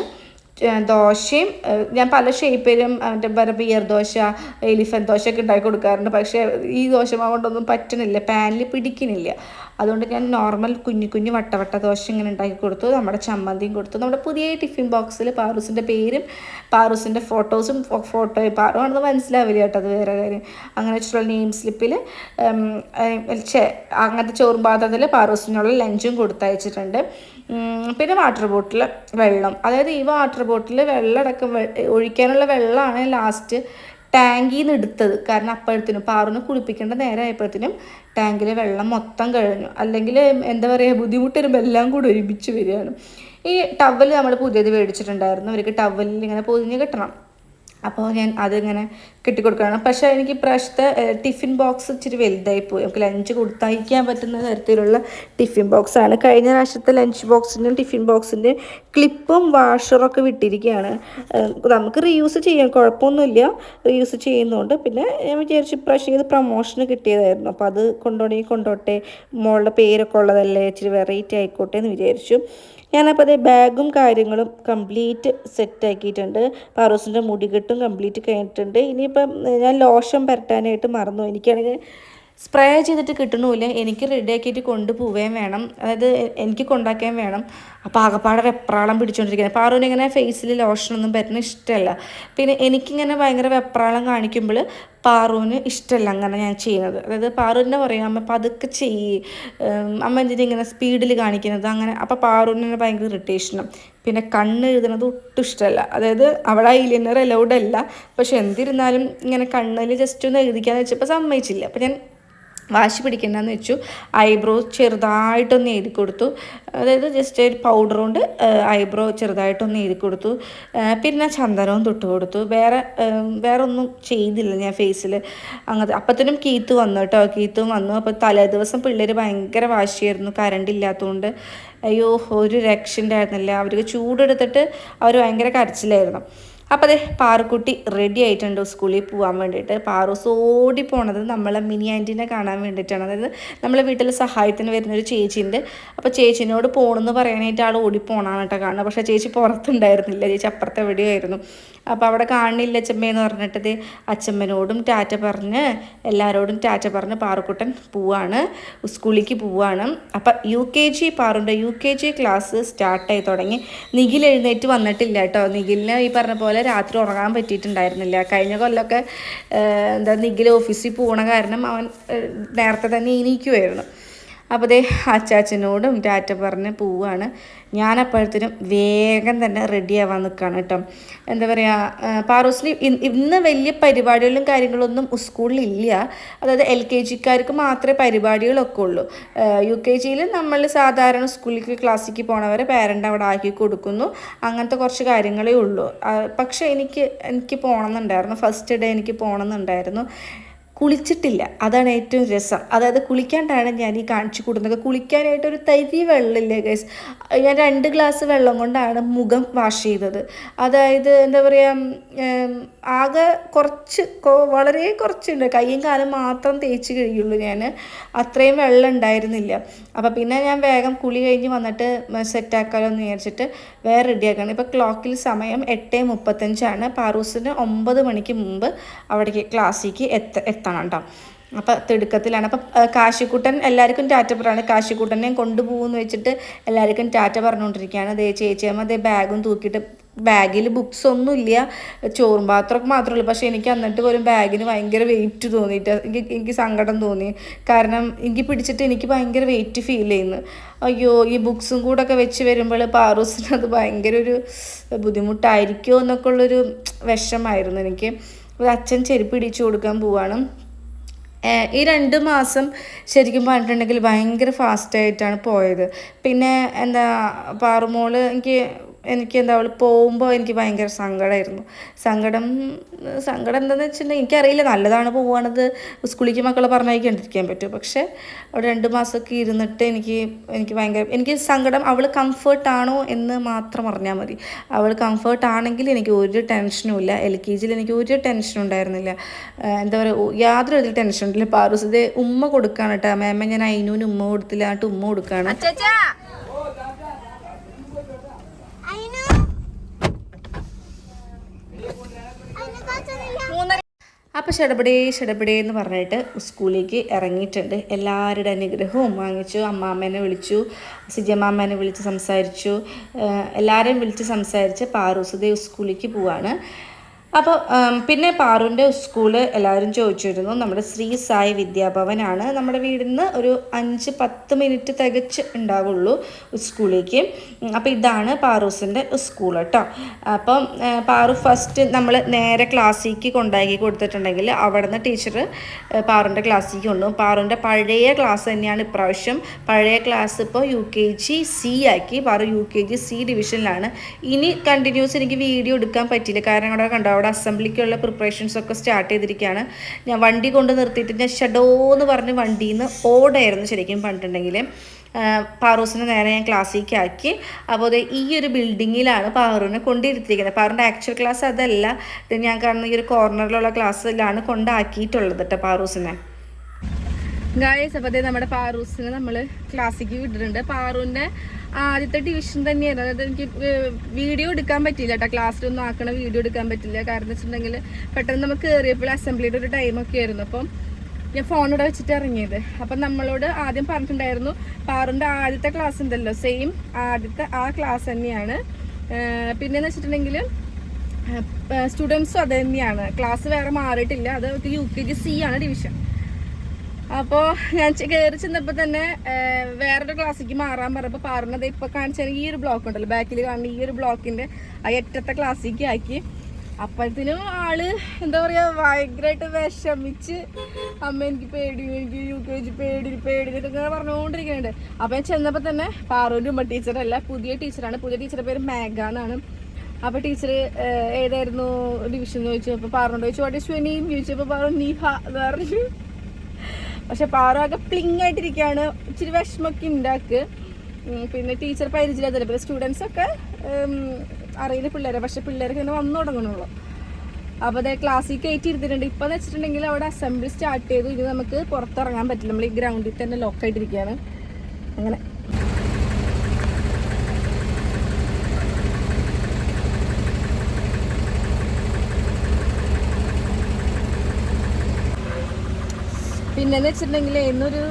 ദോശയും ഞാൻ പല ഷേപ്പിലും അവന്റെ വേറെ ബിയർ ദോശ എലിഫന്റ് ദോശയൊക്കെ ഉണ്ടാക്കി കൊടുക്കാറുണ്ട്. പക്ഷേ ഈ ദോശമാവ് കൊണ്ടൊന്നും പറ്റണില്ല. പാനിൽ പിടിക്കണില്ല. അതുകൊണ്ട് ഞാൻ നോർമൽ കുഞ്ഞു കുഞ്ഞു വട്ടവട്ട ദോശ ഇങ്ങനെ ഉണ്ടാക്കി കൊടുത്തു. നമ്മുടെ ചമ്മന്തിയും കൊടുത്തു. നമ്മുടെ പുതിയ ടിഫിൻ ബോക്സിൽ പാറൂസിന്റെ പേരും പാറൂസിന്റെ ഫോട്ടോസും ഫോട്ടോ പാറു ആണെന്ന് മനസ്സിലാവില്ല കേട്ടോ അത് വേറെ കാര്യം. അങ്ങനെ വെച്ചിട്ടുള്ള നെയിം സ്ലിപ്പിൽ അങ്ങനത്തെ ചോറും പാത്രത്തിൽ പാറൂസിനുള്ള ലഞ്ചും കൊടുത്തയച്ചിട്ടുണ്ട്. പിന്നെ വാട്ടർ ബോട്ടിൽ വെള്ളം. അതായത് ഈ വാട്ടർ ബോട്ടിൽ വെള്ളം അടക്കം ഒഴിക്കാനുള്ള വെള്ളമാണ് ലാസ്റ്റ് ടാങ്കിൽ നിന്ന് എടുത്തത്. കാരണം അപ്പോഴത്തേനും പാറുന്ന് കുളിപ്പിക്കേണ്ട നേരമായപ്പോഴത്തേനും ടാങ്കിലെ വെള്ളം മൊത്തം കഴിഞ്ഞു. അല്ലെങ്കിൽ എന്താ പറയുക ബുദ്ധിമുട്ട് വരുമ്പോൾ എല്ലാം കൂടി ഒരുമിച്ച് വരികയാണ്. ഈ ടവൽ നമ്മൾ പുതിയത് മേടിച്ചിട്ടുണ്ടായിരുന്നു. അവർക്ക് ടവലിൽ ഇങ്ങനെ പൊതിഞ്ഞ് കിട്ടണം. അപ്പോൾ ഞാൻ അതിങ്ങനെ കെട്ടിക്കൊടുക്കണം പക്ഷേ എനിക്ക് ഇപ്രാവശ്യത്തെ ടിഫിൻ ബോക്സ് ഇച്ചിരി വലുതായി പോയി. നമുക്ക് ലഞ്ച് കൊടുത്തയക്കാൻ പറ്റുന്ന തരത്തിലുള്ള ടിഫിൻ ബോക്സാണ്. കഴിഞ്ഞ പ്രാവശ്യത്തെ ലഞ്ച് ബോക്സിന്റെ ടിഫിൻ ബോക്സിന്റെ ക്ലിപ്പും വാഷറൊക്കെ വിട്ടിരിക്കുകയാണ്. നമുക്ക് റീയൂസ് ചെയ്യാം. കുഴപ്പമൊന്നുമില്ല. റീയൂസ് ചെയ്യുന്നതുകൊണ്ട്. പിന്നെ ഞാൻ വിചാരിച്ചു ഇപ്രാവശ്യം ഇത് പ്രൊമോഷന് കിട്ടിയതായിരുന്നു. അപ്പോൾ അത് കൊണ്ടുപോകണമെങ്കിൽ കൊണ്ടോട്ടെ മോളുടെ പേരൊക്കെ ഉള്ളതല്ലേ. ഇച്ചിരി വെറൈറ്റി ആയിക്കോട്ടെ എന്ന് വിചാരിച്ചു. ഞാനപ്പോൾ അതേ ബാഗും കാര്യങ്ങളും കംപ്ലീറ്റ് സെറ്റ് ആക്കിയിട്ടുണ്ട് പാറൂസിന്റെ മുടികെട്ടും കംപ്ലീറ്റ് കഴിഞ്ഞിട്ടുണ്ട്. ഇനിയിപ്പം ഏഹ്, ഞാൻ ലോഷൻ പരട്ടാനായിട്ട് മറന്നു. എനിക്കാണെങ്കിൽ സ്പ്രേ ചെയ്തിട്ട് കിട്ടണമില്ല എനിക്ക് റെഡിയാക്കിയിട്ട് കൊണ്ടുപോവുകയും വേണം. അതായത് എനിക്ക് കൊണ്ടാക്കുകയും വേണം. അപ്പോൾ ആകപ്പാടെ വെപ്രാളം പിടിച്ചുകൊണ്ടിരിക്കുന്നത് പാറുവിന് ഇങ്ങനെ ഫേസിൽ ലോഷനൊന്നും പറ്റുന്ന ഇഷ്ടമല്ല പിന്നെ എനിക്കിങ്ങനെ ഭയങ്കര വെപ്രാളം കാണിക്കുമ്പോൾ പാറുവിന് ഇഷ്ടമല്ല അങ്ങനെ ഞാൻ ചെയ്യുന്നത്. അതായത് പാറുവിനെ പറയും അമ്മ പതുക്കെ ചെയ്യ്. അമ്മ എന്തിനാ ഇങ്ങനെ സ്പീഡിൽ കാണിക്കുന്നത്? അങ്ങനെ അപ്പോൾ പാറുവിന് ഭയങ്കര ഇറിറ്റേഷനും പിന്നെ കണ്ണ് എഴുതുന്നത് ഒട്ടും ഇഷ്ടമല്ല അതായത് അവിടെ ഐലൈനർ അലൗഡ് അല്ല. പക്ഷെ എന്തിരുന്നാലും ഇങ്ങനെ കണ്ണിൽ ജസ്റ്റ് ഒന്ന് എഴുതിക്കാന്ന് വെച്ചപ്പോൾ സമ്മതിച്ചില്ല. അപ്പം ഞാൻ വാശി പിടിക്കണ്ടെന്ന് വെച്ചു. ഐബ്രോ ചെറുതായിട്ടൊന്ന് എഴുതി കൊടുത്തു. അതായത് ജസ്റ്റ് ഒരു പൗഡർ കൊണ്ട് ഐബ്രോ ചെറുതായിട്ടൊന്ന് എഴുതി കൊടുത്തു. പിന്നെ ചന്ദനവും തൊട്ട് കൊടുത്തു. വേറെ വേറെ ഒന്നും ചെയ്തില്ല ഞാൻ ഫേസിൽ അങ്ങനത്തെ അപ്പത്തിനും കീത്ത് വന്നു കേട്ടോ. കീത്തും വന്നു. അപ്പോൾ തലേ ദിവസം പിള്ളേർ ഭയങ്കര വാശിയായിരുന്നു. കറണ്ട് ഇല്ലാത്തതുകൊണ്ട് അയ്യോ ഒരു രക്ഷ ഉണ്ടായിരുന്നില്ല അവർക്ക് ചൂടെടുത്തിട്ട് അവർ ഭയങ്കര കരച്ചിലായിരുന്നു. അപ്പോൾ അതെ പാറുക്കുട്ടി റെഡി ആയിട്ടുണ്ട് സ്കൂളിൽ പോകാൻ വേണ്ടിയിട്ട്. പാറൂസ് ഓടി പോണത് നമ്മളെ മിനി ആന്റീനെ കാണാൻ വേണ്ടിയിട്ടാണ്. അതായത് നമ്മളെ വീട്ടിൽ സഹായത്തിന് വരുന്നൊരു ചേച്ചിയുണ്ട്. അപ്പോൾ ചേച്ചിനോട് പോകണമെന്ന് പറയാനായിട്ട് ആൾ ഓടി പോകണമാണ് കേട്ടോ കാണുന്നത് പക്ഷേ ചേച്ചി പുറത്തുണ്ടായിരുന്നില്ല. ചേച്ചി അപ്പുറത്തെ എവിടെയായിരുന്നു. അപ്പോൾ അവിടെ കാണില്ല അച്ഛമ്മയെന്ന് പറഞ്ഞിട്ടത് ദേ അച്ഛമ്മനോടും ടാറ്റ പറഞ്ഞ് എല്ലാവരോടും ടാറ്റ പറഞ്ഞ് പാറുക്കുട്ടൻ പോവാണ്. സ്കൂളിലേക്ക് പോവാണ്. അപ്പം യു കെ ജി പാറുണ്ട് യു കെ ജി ക്ലാസ് സ്റ്റാർട്ടായി തുടങ്ങി. നിഖിൽ എഴുന്നേറ്റ് വന്നിട്ടില്ല കേട്ടോ. നിഖിലിന് ഈ പറഞ്ഞ പോലെ രാത്രി ഉറങ്ങാൻ പറ്റിയിട്ടുണ്ടായിരുന്നില്ല. കഴിഞ്ഞ കൊല്ലമൊക്കെ എന്താ നിഖിൽ ഓഫീസിൽ പോകണ കാരണം അവൻ നേരത്തെ തന്നെ എണീക്കുമായിരുന്നു അപ്പോൾ ദേ അച്ചാച്ചനോടും ടാറ്റ പറഞ്ഞ് പോവുകയാണ് ഞാൻ അപ്പോഴത്തേനും വേഗം തന്നെ റെഡി ആവാൻ നിൽക്കുകയാണ് കേട്ടോ. എന്താ പറയുക പാറോസിന് ഇന്ന് വലിയ പരിപാടികളും കാര്യങ്ങളൊന്നും സ്കൂളിലില്ല അതായത് എൽ കെ ജിക്കാർക്ക് മാത്രമേ പരിപാടികളൊക്കെ ഉള്ളൂ. യു കെ ജിയിൽ നമ്മൾ സാധാരണ സ്കൂളിലേക്ക് ക്ലാസ്സിലേക്ക് പോണവരെ പേരന്റ് അവിടെ ആക്കി കൊടുക്കുന്നു. അങ്ങനത്തെ കുറച്ച് കാര്യങ്ങളേ ഉള്ളൂ. പക്ഷേ എനിക്ക് എനിക്ക് പോകണമെന്നുണ്ടായിരുന്നു. ഫസ്റ്റ് ഡേ എനിക്ക് പോകണമെന്നുണ്ടായിരുന്നു. കുളിച്ചിട്ടില്ല. അതാണ് ഏറ്റവും രസം. അതായത് കുളിക്കാണ്ടാണ് ഞാൻ ഈ കാണിച്ചു കൂടുന്നത് കുളിക്കാനായിട്ട് ഒരു തരി വെള്ളമില്ല ഗൈസ് ഞാൻ രണ്ട് ഗ്ലാസ് വെള്ളം കൊണ്ടാണ് മുഖം വാഷ് ചെയ്തത്. അതായത് എന്താ പറയുക ആകെ കുറച്ച് വളരെ കുറച്ചുണ്ട്. കൈയും കാലും മാത്രം തേച്ച് കഴിയുള്ളൂ ഞാൻ അത്രയും വെള്ളം ഉണ്ടായിരുന്നില്ല. അപ്പോൾ പിന്നെ ഞാൻ വേഗം കുളി കഴിഞ്ഞ് വന്നിട്ട് സെറ്റാക്കാമല്ലോ എന്ന് വിചാരിച്ചിട്ട് വേറെ റെഡിയാക്കണം. ഇപ്പോൾ ക്ലോക്കിൽ സമയം എട്ട് മുപ്പത്തഞ്ചാണ്. പാറൂസിന് ഒമ്പത് മണിക്ക് മുമ്പ് അവിടേക്ക് ക്ലാസ്സിലേക്ക് എത്ത എത്തണം കേട്ടോ. അപ്പൊ തിടുക്കത്തിലാണ്. അപ്പം കാശിക്കുട്ടൻ എല്ലാവർക്കും ടാറ്റ പറയാണ് കാശിക്കുട്ടനെയും കൊണ്ടുപോകുമെന്ന് വെച്ചിട്ട് എല്ലാവർക്കും ടാറ്റ പറഞ്ഞുകൊണ്ടിരിക്കുകയാണ്. ദേ ചേച്ചിയമ്മ അതേ ബാഗും തൂക്കിയിട്ട് ബാഗിൽ ബുക്സ് ഒന്നുമില്ല ചോറും പാത്രമൊക്കെ മാത്രമേ ഉള്ളൂ. പക്ഷേ എനിക്ക് എന്നിട്ട് പോലും ബാഗിന് ഭയങ്കര വെയിറ്റ് തോന്നിയിട്ട് എനിക്ക് എനിക്ക് സങ്കടം തോന്നി. കാരണം എനിക്ക് പിടിച്ചിട്ട് എനിക്ക് ഭയങ്കര വെയിറ്റ് ഫീൽ ചെയ്യുന്നു. അയ്യോ ഈ ബുക്സും കൂടെ ഒക്കെ വെച്ച് വരുമ്പോൾ പാറൂസിന് അത് ഭയങ്കര ഒരു ബുദ്ധിമുട്ടായിരിക്കുമോ എന്നൊക്കെ ഉള്ളൊരു വിഷമായിരുന്നു എനിക്ക്. അച്ഛൻ ചെരുപ്പ് ഇടിച്ചു കൊടുക്കാൻ പോവാണ്. ഈ രണ്ട് മാസം ശരിക്കും പറഞ്ഞിട്ടുണ്ടെങ്കിൽ ഭയങ്കര ഫാസ്റ്റായിട്ടാണ് പോയത്. പിന്നെ എന്താ പാറുമോൾ എനിക്ക് എനിക്ക് എന്താ അവൾ പോകുമ്പോൾ എനിക്ക് ഭയങ്കര സങ്കടമായിരുന്നു സങ്കടം സങ്കടം എന്താണെന്ന് വെച്ചിട്ടുണ്ടെങ്കിൽ എനിക്കറിയില്ല. നല്ലതാണ് പോവുകയാണത് സ്കൂളിലേക്ക് മക്കളെ പറഞ്ഞയക്കാണ്ടിരിക്കാൻ പറ്റും. പക്ഷേ അവിടെ രണ്ട് മാസമൊക്കെ ഇരുന്നിട്ട് എനിക്ക് എനിക്ക് ഭയങ്കര എനിക്ക് സങ്കടം അവൾ കംഫേർട്ടാണോ എന്ന് മാത്രം അറിഞ്ഞാൽ മതി. അവൾ കംഫർട്ട് ആണെങ്കിൽ എനിക്ക് ഒരു ടെൻഷനും ഇല്ല. എൽ കെ ജിയിൽ എനിക്ക് ഒരു ടെൻഷനും ഉണ്ടായിരുന്നില്ല. എന്താ പറയുക യാതൊരു ഇതിൽ ടെൻഷൻ ഇല്ല. പാറൂസ് ഇത് ഉമ്മ കൊടുക്കാണ് കേട്ടോ. മേമ ഞാൻ അയിനൂന് ഉമ്മ കൊടുത്തില്ല. എന്നിട്ട് ഉമ്മ കൊടുക്കാണ്. അപ്പോൾ ഷടപടേ ഷടപടേ എന്ന് പറഞ്ഞിട്ട് സ്കൂളിലേക്ക് ഇറങ്ങിയിട്ടുണ്ട്. എല്ലാവരുടെ അനുഗ്രഹവും വാങ്ങിച്ചു. അമ്മാമ്മേനെ വിളിച്ചു സിജമാമ്മേനെ വിളിച്ച് സംസാരിച്ചു. എല്ലാവരെയും വിളിച്ച് സംസാരിച്ച് പാറൂസുദേവ് സ്കൂളിലേക്ക് പോവാണ്. അപ്പോൾ പിന്നെ പാറുവിന്റെ സ്കൂൾ എല്ലാവരും ചോദിച്ചിരുന്നു നമ്മുടെ ശ്രീ സായി വിദ്യാഭവനാണ്. നമ്മുടെ വീടിൽ നിന്ന് ഒരു അഞ്ച് പത്ത് മിനിറ്റ് തികച്ച് ഉണ്ടാവുള്ളൂ സ്കൂളിലേക്ക്. അപ്പോൾ ഇതാണ് പാറൂസിന്റെ സ്കൂൾ കേട്ടോ. അപ്പം പാറു ഫസ്റ്റ് നമ്മൾ നേരെ ക്ലാസ്സിലേക്ക് കൊണ്ടാക്കി കൊടുത്തിട്ടുണ്ടെങ്കിൽ അവിടെ നിന്ന് ടീച്ചർ പാറുന്റെ ക്ലാസ്സിലേക്ക് കൊണ്ടുപോകും. പാറുന്റെ പഴയ ക്ലാസ് തന്നെയാണ് ഇപ്രാവശ്യം. പഴയ ക്ലാസ് ഇപ്പോൾ യു കെ ജി സി ആക്കി. Paru U K G C ഡിവിഷനിലാണ്. ഇനി കണ്ടിന്യൂസ് എനിക്ക് വീഡിയോ എടുക്കാൻ പറ്റിയില്ല. കാരണം അവിടെ കണ്ടോ? അവിടെ അസംബ്ലിക്കുള്ള പ്രിപ്പറേഷൻസ് ഒക്കെ സ്റ്റാർട്ട് ചെയ്തിരിക്കുകയാണ്. ഞാൻ വണ്ടി കൊണ്ട് നിർത്തിയിട്ട് ഞാൻ ഷഡോ എന്ന് പറഞ്ഞ് വണ്ടിയിൽ നിന്ന് ഓടായിരുന്നു ശരിക്കും പറഞ്ഞിട്ടുണ്ടെങ്കിൽ പാറൂസിനെ നേരെ ഞാൻ ക്ലാസ്സിലേക്ക് ആക്കി. അപ്പോൾ ദേ ഈ ഒരു ബിൽഡിങ്ങിലാണ് പാറുവിനെ കൊണ്ടിരുത്തിയിരിക്കുന്നത്. പാറുവിന്റെ ആക്ച്വൽ ക്ലാസ് അതല്ല. ഞാൻ കാണുന്ന ഈ ഒരു കോർണറിലുള്ള ക്ലാസ്സിലാണ് കൊണ്ടാക്കിയിട്ടുള്ളത് കേട്ടോ പാറൂസിനെ. ഗായസ് അപ്പോൾ അതേ നമ്മുടെ പാറൂസിനെ നമ്മൾ ക്ലാസ്സിക്ക് വിട്ടിട്ടുണ്ട്. പാറുവിന്റെ ആദ്യത്തെ ഡിവിഷൻ തന്നെയായിരുന്നു. അതായത് എനിക്ക് വീഡിയോ എടുക്കാൻ പറ്റിയില്ല കേട്ടോ. ക്ലാസ്സിലൊന്നും ആക്കണ വീഡിയോ എടുക്കാൻ പറ്റില്ല കാരണം വെച്ചിട്ടുണ്ടെങ്കിൽ പെട്ടെന്ന് നമുക്ക് കയറിയപ്പോൾ അസംബ്ലിയുടെ ഒരു ടൈമൊക്കെ ആയിരുന്നു. അപ്പം ഞാൻ ഫോണിലൂടെ വെച്ചിട്ട് ഇറങ്ങിയത്. അപ്പം നമ്മളോട് ആദ്യം പറഞ്ഞിട്ടുണ്ടായിരുന്നു പാറിന്റെ ആദ്യത്തെ ക്ലാസ് ഉണ്ടല്ലോ. സെയിം ആദ്യത്തെ ആ ക്ലാസ് തന്നെയാണ്. പിന്നെന്ന് വെച്ചിട്ടുണ്ടെങ്കിൽ സ്റ്റുഡൻസും അത് തന്നെയാണ്. ക്ലാസ് വേറെ മാറിയിട്ടില്ല. അത് യു കെ ജി സി ആണ് ഡിവിഷൻ അപ്പോൾ ഞാൻ കയറി ചെന്നപ്പോൾ തന്നെ വേറൊരു ക്ലാസ്സിലേക്ക് മാറാൻ പറഞ്ഞപ്പോൾ പറഞ്ഞത് ഇപ്പോൾ കാണിച്ചാൽ ഈ ഒരു ബ്ലോക്ക് ഉണ്ടല്ലോ. ബാക്കിൽ കാണുന്ന ഈ ഒരു ബ്ലോക്കിന്റെ ആ എറ്റത്തെ ക്ലാസ്സിലേക്ക് ആക്കി. അപ്പോഴത്തേനും ആൾ എന്താ പറയുക ഭയങ്കരമായിട്ട് വിഷമിച്ച് അമ്മ എനിക്ക് പേടി എനിക്ക് യു കെ ജി പേടി പേടി ഇങ്ങനെ പറഞ്ഞുകൊണ്ടിരിക്കുന്നുണ്ട് അപ്പോൾ ഞാൻ ചെന്നപ്പോൾ തന്നെ പാറൂന്റെ ഉമ്മ ടീച്ചറല്ല പുതിയ ടീച്ചറാണ് പുതിയ ടീച്ചറുടെ പേര് മേഘ എന്നാണ്. അപ്പോൾ ടീച്ചർ ഏതായിരുന്നു ഡിവിഷൻ എന്ന് അപ്പൊ പാറോണ്ട് ചോദിച്ചു യുവർ നെയിം ചോദിച്ചപ്പോൾ പറഞ്ഞു നീ പറഞ്ഞു. പക്ഷെ പാറൊക്കെ പ്ലിങ് ആയിട്ടിരിക്കുകയാണ്. ഇച്ചിരി വിഷമൊക്കെ ഉണ്ടാക്ക്. പിന്നെ ടീച്ചർ പരിചയത്തില്ല പിന്നെ സ്റ്റുഡൻസ് ഒക്കെ അറിയുന്ന പിള്ളേരെ. പക്ഷെ പിള്ളേർക്ക് ഇങ്ങനെ വന്നു തുടങ്ങണുള്ളൂ. അപ്പോൾ അതേ ക്ലാസ്സിൽ കയറ്റി ഇരുത്തിട്ടുണ്ട് ഇപ്പം എന്ന് വെച്ചിട്ടുണ്ടെങ്കിൽ അവിടെ അസംബ്ലി സ്റ്റാർട്ട് ചെയ്തു. ഇനി നമുക്ക് പുറത്തിറങ്ങാൻ പറ്റില്ല. നമ്മൾ ഈ ഗ്രൗണ്ടിൽ തന്നെ ലോക്കായിട്ടിരിക്കുകയാണ് അങ്ങനെ. പിന്നെന്ന് വെച്ചിട്ടുണ്ടെങ്കിൽ ഇന്നൊരു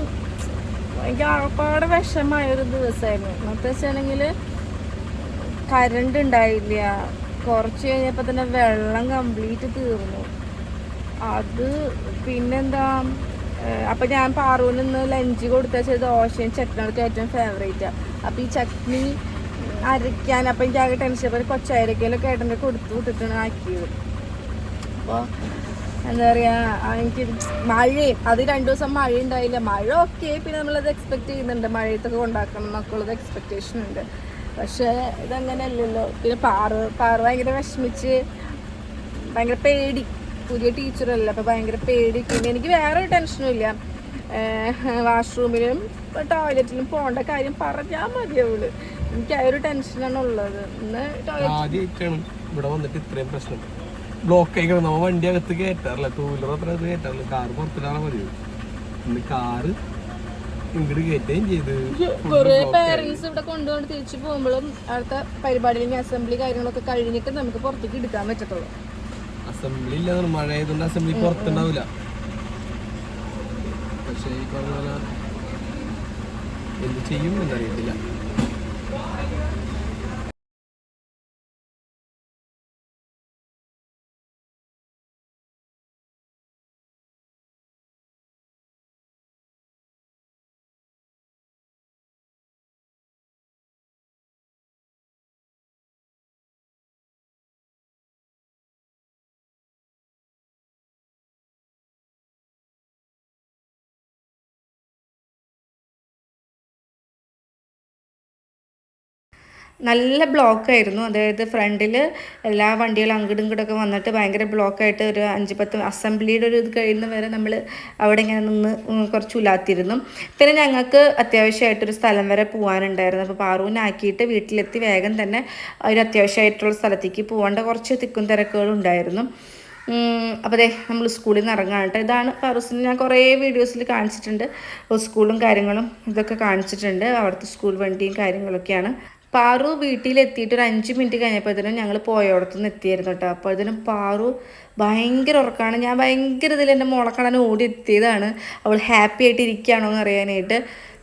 എനിക്ക് ആകപ്പാട് വിഷമായ ഒരു ദിവസമായിരുന്നു. എന്നത്തെ വെച്ചിട്ടുണ്ടെങ്കിൽ കരണ്ട് ഉണ്ടായില്ല. കുറച്ച് കഴിഞ്ഞപ്പോൾ തന്നെ വെള്ളം കംപ്ലീറ്റ് തീർന്നു. അത് പിന്നെന്താ അപ്പം ഞാൻ പാറൂന് ലഞ്ച് കൊടുത്ത ദോശയും ചട്നികൾക്ക് ഏറ്റവും ഫേവറേറ്റാണ് അപ്പം ഈ ചട്നി അരയ്ക്കാൻ അപ്പം എനിക്ക് ആകെ ടെൻഷൻ പോലെ കൊച്ചരക്കയിലൊക്കെ ഏട്ടന്റെ കൊടുത്തു വിട്ടിട്ടാണ് ആക്കിയത്. അപ്പോൾ എന്താ പറയാ എനിക്ക് മഴയും അത് രണ്ടു ദിവസം മഴ ഉണ്ടായില്ല മഴ ഓക്കെ പിന്നെ നമ്മളത് എക്സ്പെക്ട് ചെയ്യുന്നുണ്ട്. മഴയത്തൊക്കെ കൊണ്ടാക്കണം എന്നൊക്കെ ഉള്ളത് എക്സ്പെക്റ്റേഷൻ ഉണ്ട്. പക്ഷേ ഇതങ്ങനെയല്ലല്ലോ. പിന്നെ പാറ പാറ ഭയങ്കര വിഷമിച്ച് ഭയങ്കര പേടി. പുതിയ ടീച്ചറല്ല അപ്പോൾ ഭയങ്കര പേടി. പിന്നെ എനിക്ക് വേറെ ടെൻഷനും ഇല്ല. വാഷ്റൂമിലും ടോയ്ലറ്റിലും പോകേണ്ട കാര്യം പറഞ്ഞാൽ മതി അവൾ. എനിക്ക് ആ ഒരു ടെൻഷനാണ് ഉള്ളത്. ഇന്ന് ടോയ്ലറ്റ് ഇവിടെ വന്നിട്ട് ഇത്രയും പ്രശ്നം. ബ്ലോക്ക് ആയി കിടന്നു. വണ്ടി അകത്ത് കയറ്റാറില്ല. ടൂ വീലർ അത്ര അത് കയറ്റാറില്ല. കാറ് പുറത്തിട്ടാണ് മതി. ഇന്ന് കാറ് ഇങ്ങോട്ട് കയറ്റുകയും ചെയ്ത്. കുറേ പേരൻസ് ഇവിടെ കൊണ്ടുപോയി തിരിച്ചു പോകുമ്പോഴും അടുത്ത പരിപാടിയിൽ അസംബ്ലി കാര്യങ്ങളൊക്കെ കഴിഞ്ഞിട്ട് നമുക്ക് പുറത്തേക്ക് എടുക്കാൻ പറ്റത്തുള്ളൂ. അസംബ്ലി ഇല്ല മഴ ആയതുകൊണ്ട് അസംബ്ലി പുറത്തുണ്ടാവില്ല. പക്ഷേ ഈ പറഞ്ഞ പോലെ എന്ത് ചെയ്യും എന്നറിയത്തില്ല. നല്ല ബ്ലോക്കായിരുന്നു. അതായത് ഫ്രണ്ടിൽ എല്ലാ വണ്ടികളും അങ്ങോട്ടും ഇങ്ങോട്ടൊക്കെ വന്നിട്ട് ഭയങ്കര ബ്ലോക്കായിട്ട് ഒരു അഞ്ച് പത്ത് അസംബ്ലിയുടെ ഒരു ഇത് കഴിയുന്ന വരെ നമ്മൾ അവിടെ ഇങ്ങനെ നിന്ന് കുറച്ച് ഉലാത്തിരുന്നു പിന്നെ ഞങ്ങൾക്ക് അത്യാവശ്യമായിട്ടൊരു സ്ഥലം വരെ പോകാനുണ്ടായിരുന്നു അപ്പോൾ പാറൂനാക്കിയിട്ട് വീട്ടിലെത്തി വേഗം തന്നെ ഒരു അത്യാവശ്യമായിട്ടുള്ള സ്ഥലത്തേക്ക് പോകേണ്ട കുറച്ച് തിക്കും തിരക്കുകളുണ്ടായിരുന്നു അപ്പോൾ അതെ നമ്മൾ സ്കൂളിൽ നിന്ന് ഇറങ്ങാനായിട്ട്. ഇതാണ് പാറൂസിന് ഞാൻ കുറേ വീഡിയോസിൽ കാണിച്ചിട്ടുണ്ട്. സ്കൂളും കാര്യങ്ങളും ഇതൊക്കെ കാണിച്ചിട്ടുണ്ട്. അവിടുത്തെ സ്കൂൾ വണ്ടിയും കാര്യങ്ങളൊക്കെയാണ്. പാറു വീട്ടിലെത്തിയിട്ട് ഒരു അഞ്ച് മിനിറ്റ് കഴിഞ്ഞപ്പോഴത്തേനും ഞങ്ങൾ പോയോടത്തു നിന്ന് എത്തിയായിരുന്നു കേട്ടോ. അപ്പോഴത്തേനും പാറു ഭയങ്കര ഉറക്കമാണ് ഞാൻ ഭയങ്കര ഇതിൽ എന്റെ മോളെ ഓടി എത്തിയതാണ്. അവൾ ഹാപ്പി ആയിട്ട് ഇരിക്കുകയാണോ എന്ന് അറിയാനായിട്ട്.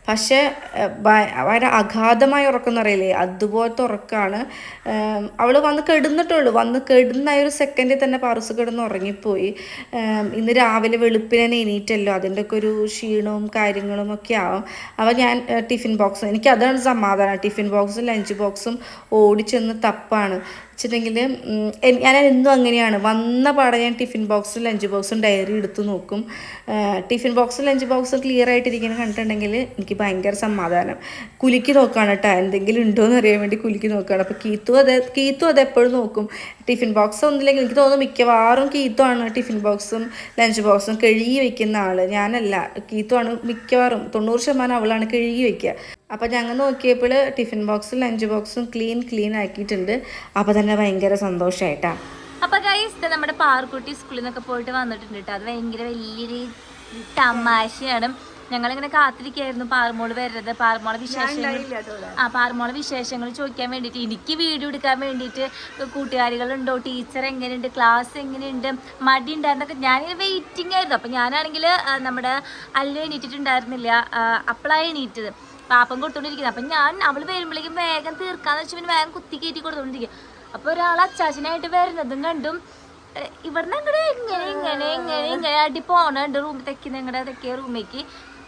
പക്ഷേ ഭയങ്കര അഗാധമായ ഉറക്കം എന്ന് അതുപോലത്തെ ഉറക്കമാണ് അവൾ വന്ന് കെടുന്നിട്ടുള്ളൂ. വന്ന് കെടുന്ന ഒരു സെക്കൻഡിൽ തന്നെ പാറസ് കിടന്ന് ഉറങ്ങിപ്പോയി. ഇന്ന് രാവിലെ വെളുപ്പിനെ എണീറ്റല്ലോ. അതിന്റെ ഒക്കെ ഒരു ക്ഷീണവും കാര്യങ്ങളും ഒക്കെ ആവും. അപ്പോൾ ഞാൻ ടിഫിൻ ബോക്സ് എനിക്ക് അതാണ് സമാധാനം. ടിഫിൻ ബോക്സും ലഞ്ച് ബോക്സും ഓടിച്ചെന്ന് തപ്പാണ്. വെച്ചിട്ടുണ്ടെങ്കിൽ ഞാൻ എന്നും അങ്ങനെയാണ്. വന്ന പാടെ ഞാൻ ടിഫിൻ ബോക്സും ലഞ്ച് ബോക്സും ഡയറി എടുത്ത് നോക്കും. ടിഫിൻ ബോക്സും ലഞ്ച് ബോക്സും ക്ലിയർ ആയിട്ടിരിക്കുന്നത് കണ്ടിട്ടുണ്ടെങ്കിൽ എനിക്ക് ഭയങ്കര സമാധാനം. കുലുക്കി നോക്കുകയാണ് കേട്ടോ എന്തെങ്കിലും ഉണ്ടോ എന്ന് അറിയാൻ വേണ്ടി കുലുക്കി നോക്കുകയാണ് അപ്പോൾ കീത്തു അത് കീത്തു അത് എപ്പോഴും നോക്കും. ടിഫിൻ ബോക്സ് ഒന്നുമില്ലെങ്കിൽ എനിക്ക് തോന്നുന്നു മിക്കവാറും കീത്തുമാണ് ടിഫിൻ ബോക്സും ലഞ്ച് ബോക്സും കഴുകി വെക്കുന്ന ആൾ ഞാനല്ല. കീത്തുമാണ് മിക്കവാറും തൊണ്ണൂറ് ശതമാനം അവളാണ് കഴുകി വെക്കുക. അപ്പോൾ ഞങ്ങൾ നോക്കിയപ്പോൾ ടിഫിൻ ബോക്സും ലഞ്ച് ബോക്സും ക്ലീൻ ക്ലീൻ ആക്കിയിട്ടുണ്ട്. അപ്പോൾ തന്നെ ഭയങ്കര സന്തോഷമായിട്ടാ അപ്പൊ ഗൈസ് നമ്മുടെ പാർക്കുട്ടി സ്കൂളിൽ നിന്നൊക്കെ പോയിട്ട് വന്നിട്ടുണ്ട് കേട്ടോ അത് ഭയങ്കര വലിയൊരു തമാശയാണ്. ഞങ്ങളിങ്ങനെ കാത്തിരിക്കായിരുന്നു പാറമോൾ വരരുത്. പാറമോളെ വിശേഷങ്ങൾ ആ പാറമോളെ വിശേഷങ്ങൾ ചോദിക്കാൻ വേണ്ടിയിട്ട് എനിക്ക് വീഡിയോ എടുക്കാൻ വേണ്ടിയിട്ട് കൂട്ടുകാരികളുണ്ടോ? ടീച്ചർ എങ്ങനെയുണ്ട്? ക്ലാസ് എങ്ങനെയുണ്ട്? മടി ഉണ്ടായിരുന്നൊക്കെ ഞാനിങ്ങനെ വെയിറ്റിംഗ് ആയിരുന്നു. അപ്പം ഞാനാണെങ്കിൽ നമ്മുടെ അല്ല എണീറ്റിട്ടുണ്ടായിരുന്നില്ല. അപ്ലൈ എണീറ്റത്. പാപ്പം കൊടുത്തോണ്ടിരിക്കുന്നത് അപ്പം ഞാൻ അവൾ വരുമ്പോഴേക്കും വേഗം തീർക്കാന്ന് വെച്ചാൽ പിന്നെ വേഗം കുത്തി കയറ്റി കൊടുത്തോണ്ടിരിക്കുക അപ്പോൾ ഒരാൾ അച്ചാച്ചനായിട്ട് വരുന്നതും കണ്ടും ഇവിടെ ഇവിടുന്ന് അങ്ങോട്ട് ഇങ്ങനെ ഇങ്ങനെ ഇങ്ങനെ ഇങ്ങനെ അടി പോണുണ്ട്? റൂമിൽ തെക്കി നിങ്ങളുടെ തെക്കിയ റൂമിലേക്ക്.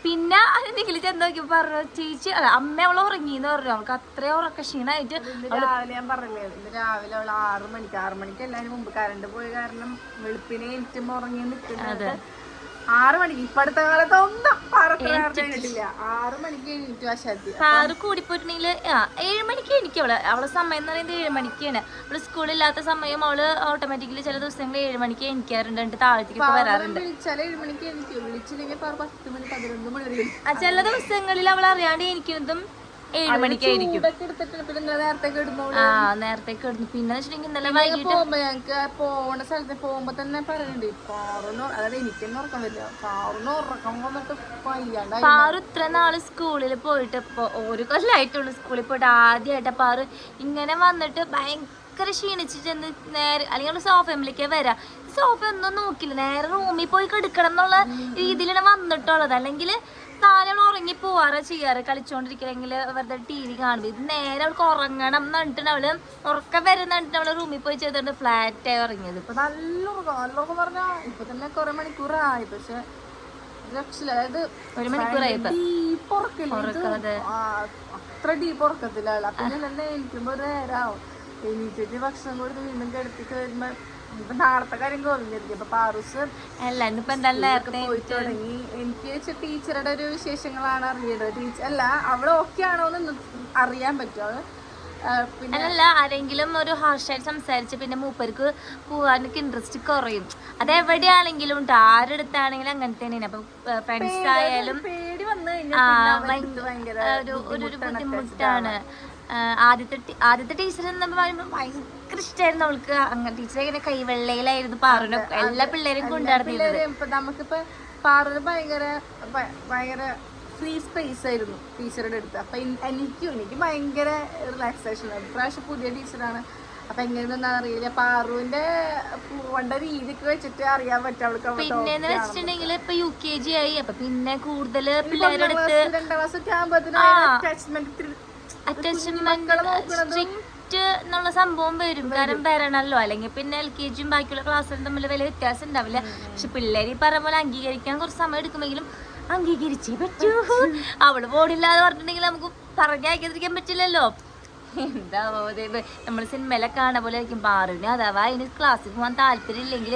പിന്നെ അതിനെങ്കിലും ചെന്ന് നോക്കി പറഞ്ഞു ചേച്ചി അല്ല അമ്മ അവൾ ഉറങ്ങിന്ന് പറഞ്ഞു. അവൾക്ക് അത്രയും ഉറക്ക ക്ഷീണമായിട്ട് രാവിലെ ഞാൻ പറഞ്ഞില്ലേ ഇന്ന് രാവിലെ അവൾ ആറ് മണിക്ക് ആറ് മണിക്ക് എല്ലാവരും മുമ്പ് കറണ്ട് പോയ കാരണം വെളുപ്പിനെ എനിറ്റും ഉറങ്ങി നിൽക്കുന്നത് ആറ് മണിക്ക്. ഇപ്പടുത്ത കാലത്ത് ഒന്നും പറഞ്ഞിട്ടില്ല ആറ് മണിക്ക് കൂടിപ്പോയിട്ടുണ്ടെങ്കിൽ ആ ഏഴ് മണിക്ക് എനിക്ക് അവൾ. അവളെ സമയം എന്ന് പറയുന്നത് ഏഴ് മണിക്കാണ്. അവൾ സ്കൂളില്ലാത്ത സമയം അവൾ ഓട്ടോമാറ്റിക്കലി ചില ദിവസങ്ങളിൽ ഏഴ് മണിക്ക് എനിക്കാറുണ്ട് എന്നിട്ട് താഴത്തേക്ക് വരാറുണ്ട്. വിളിച്ചാൽ ഏഴ് മണിക്ക് എനിക്ക് വിളിച്ചില്ലെങ്കിൽ പാറ പത്ത് മണി പതിനൊന്ന് മണി വരെ ചില ദിവസങ്ങളിൽ അവൾ അറിയാണ്ട് എനിക്കുന്നതും ഏഴ് മണിക്കായിരിക്കും. ആ നേരത്തെ കിടന്നു പിന്നെ വെച്ചിട്ടുണ്ടെങ്കിൽ ഇന്നലെ വൈകിട്ട് പോകുമ്പോ ഞങ്ങക്ക് പോണ സ്ഥലത്ത് പോകുമ്പോ തന്നെ പറയുന്നുണ്ട് പാറുന്ന് അതായത് എനിക്ക് തന്നെ ഉറക്കം വരില്ല. പാറുന്ന് ഉറക്കം വന്നിട്ട് വയ്യാണ്ടായി പാറു ഇത്ര നാൾ സ്കൂളിൽ പോയിട്ട് ഇപ്പൊ ഒരു കൊല്ലായിട്ടുള്ളു സ്കൂളിൽ പോയിട്ട് ആദ്യമായിട്ട് പാറു ഇങ്ങനെ വന്നിട്ട് ഭയങ്കര ക്ഷീണിച്ചിട്ട് എന്ത് നേരെ അല്ലെങ്കിൽ സോഫയിലേക്ക് വരാം. സോഫ ഒന്നും നോക്കില്ല. നേരെ റൂമിൽ പോയി കിടക്കണം എന്നുള്ള രീതിയിലാണ് വന്നിട്ടുള്ളത്. അല്ലെങ്കിൽ താനവൾ ഉറങ്ങി പോവാറ ചെയ്യാറ്. കളിച്ചോണ്ടിരിക്കണെങ്കിൽ വെറുതെ ടി വി കാണുമ്പോൾ ഇത് നേരെ അവൾക്ക് ഉറങ്ങണം എന്ന് പറഞ്ഞിട്ട് അവൾ ഉറക്കം വരുന്നിട്ട് അവൾ റൂമിൽ പോയി ചെയ്തിട്ട് ഫ്ലാറ്റ് ആയി ഉറങ്ങിയത്. ഇപ്പൊ നല്ല ഉറക്കം നല്ല ഉറക്കം പറഞ്ഞാ ഇപ്പൊ തന്നെ കുറെ മണിക്കൂറായി. പക്ഷെ അതായത് ഒരു മണിക്കൂറായി. ഡീപ്പ് ഉറക്കില്ല അത്ര ഡീപ്പ് ഉറക്കത്തില്ല പിന്നെ തന്നെ എനിക്കുമ്പോ ഒരു നേരാവും. എനിക്ക് ഭക്ഷണം കൊടുത്ത് വീണ്ടും കിടത്തിട്ട് വരുമ്പോ ഇപ്പൊ നാളത്തെ കാര്യം ഗോവിന്ദരിക്കും ഇപ്പൊ പാറൂസ് അല്ല ഇന്നിപ്പോ എന്തായാലും നേരത്തെ പോയി തുടങ്ങി. എനിക്ക് വെച്ച ടീച്ചറുടെ ഒരു വിശേഷങ്ങളാണ് അറിയേണ്ടത്. ടീച്ചർ അല്ല അവൾ ഓക്കെ ആണോ എന്ന് അറിയാൻ പറ്റും. അവൾ പിന്നെ അല്ലല്ല ആരെങ്കിലും ഒരു ഹാർഷായിട്ട് സംസാരിച്ച് പിന്നെ മൂപ്പർക്ക് പോകാനൊക്കെ ഇൻട്രസ്റ്റ് കുറയും. അത് എവിടെയാണെങ്കിലും ട്ടോ, ആരെടുത്താണെങ്കിലും അങ്ങനെ തന്നെയാണ്. അപ്പൊ ഫ്രണ്ട്സ് ആയാലും ഒരു ഒരു ബുദ്ധിമുട്ടാണ്. ആദ്യത്തെ ആദ്യത്തെ ടീച്ചർ എന്ന് പറയുമ്പോൾ ഭയങ്കര ഇഷ്ടമായിരുന്നു അവൾക്ക്. അങ്ങനെ ടീച്ചർ ഇങ്ങനെ കൈവെള്ളയിലായിരുന്നു പാറുനൊക്കെ എല്ലാ പിള്ളേരും കൊണ്ടുനടന്നിരുന്നത് ഇപ്പൊ നമുക്കിപ്പോ പാറിന് ഭയങ്കര ഭയങ്കര ഫ്രീ സ്പേസ് ആയിരുന്നു ടീച്ചറുടെ അടുത്ത്. അപ്പൊ എനിക്കും എനിക്ക് ഭയങ്കര റിലാക്സേഷൻ ആയിരുന്നു. പ്രാവശ്യം പുതിയ ടീച്ചറാണ് അപ്പൊ എങ്ങനെയൊന്നും അറിയില്ല. പാറുവിന്റെ പോവേണ്ട രീതിക്ക് വെച്ചിട്ട് അറിയാൻ പറ്റും അവൾക്ക് പിന്നെ. വെച്ചിട്ടുണ്ടെങ്കിൽ ഇപ്പൊ യു കെ ജി ആയി. അപ്പൊ പിന്നെ കൂടുതൽ പിള്ളേരുടെ അറ്റാച്ച്മെന്റ് എന്നുള്ള സംഭവം വരും. കാരണം വരണല്ലോ അല്ലെങ്കിൽ പിന്നെ എൽ കെ ജിയും ബാക്കിയുള്ള ക്ലാസ്സുകളും തമ്മിൽ വലിയ വ്യത്യാസം ഉണ്ടാവില്ല. പക്ഷെ പിള്ളേർ ഈ പറഞ്ഞ പോലെ അംഗീകരിക്കാൻ കുറച്ച് സമയം എടുക്കുമെങ്കിലും അംഗീകരിച്ചേ പറ്റൂ. അവൾ പോടില്ലാതെ പറഞ്ഞിട്ടുണ്ടെങ്കിൽ നമുക്ക് പറഞ്ഞയക്കാതിരിക്കാൻ പറ്റില്ലല്ലോ. എന്താ നമ്മൾ സിനിമയിലൊക്കെ കാണുന്ന പോലെ ആയിരിക്കും. പാറിന് അഥവാ അതിന് ക്ലാസ്സിൽ പോകാൻ താല്പര്യം ഇല്ലെങ്കിൽ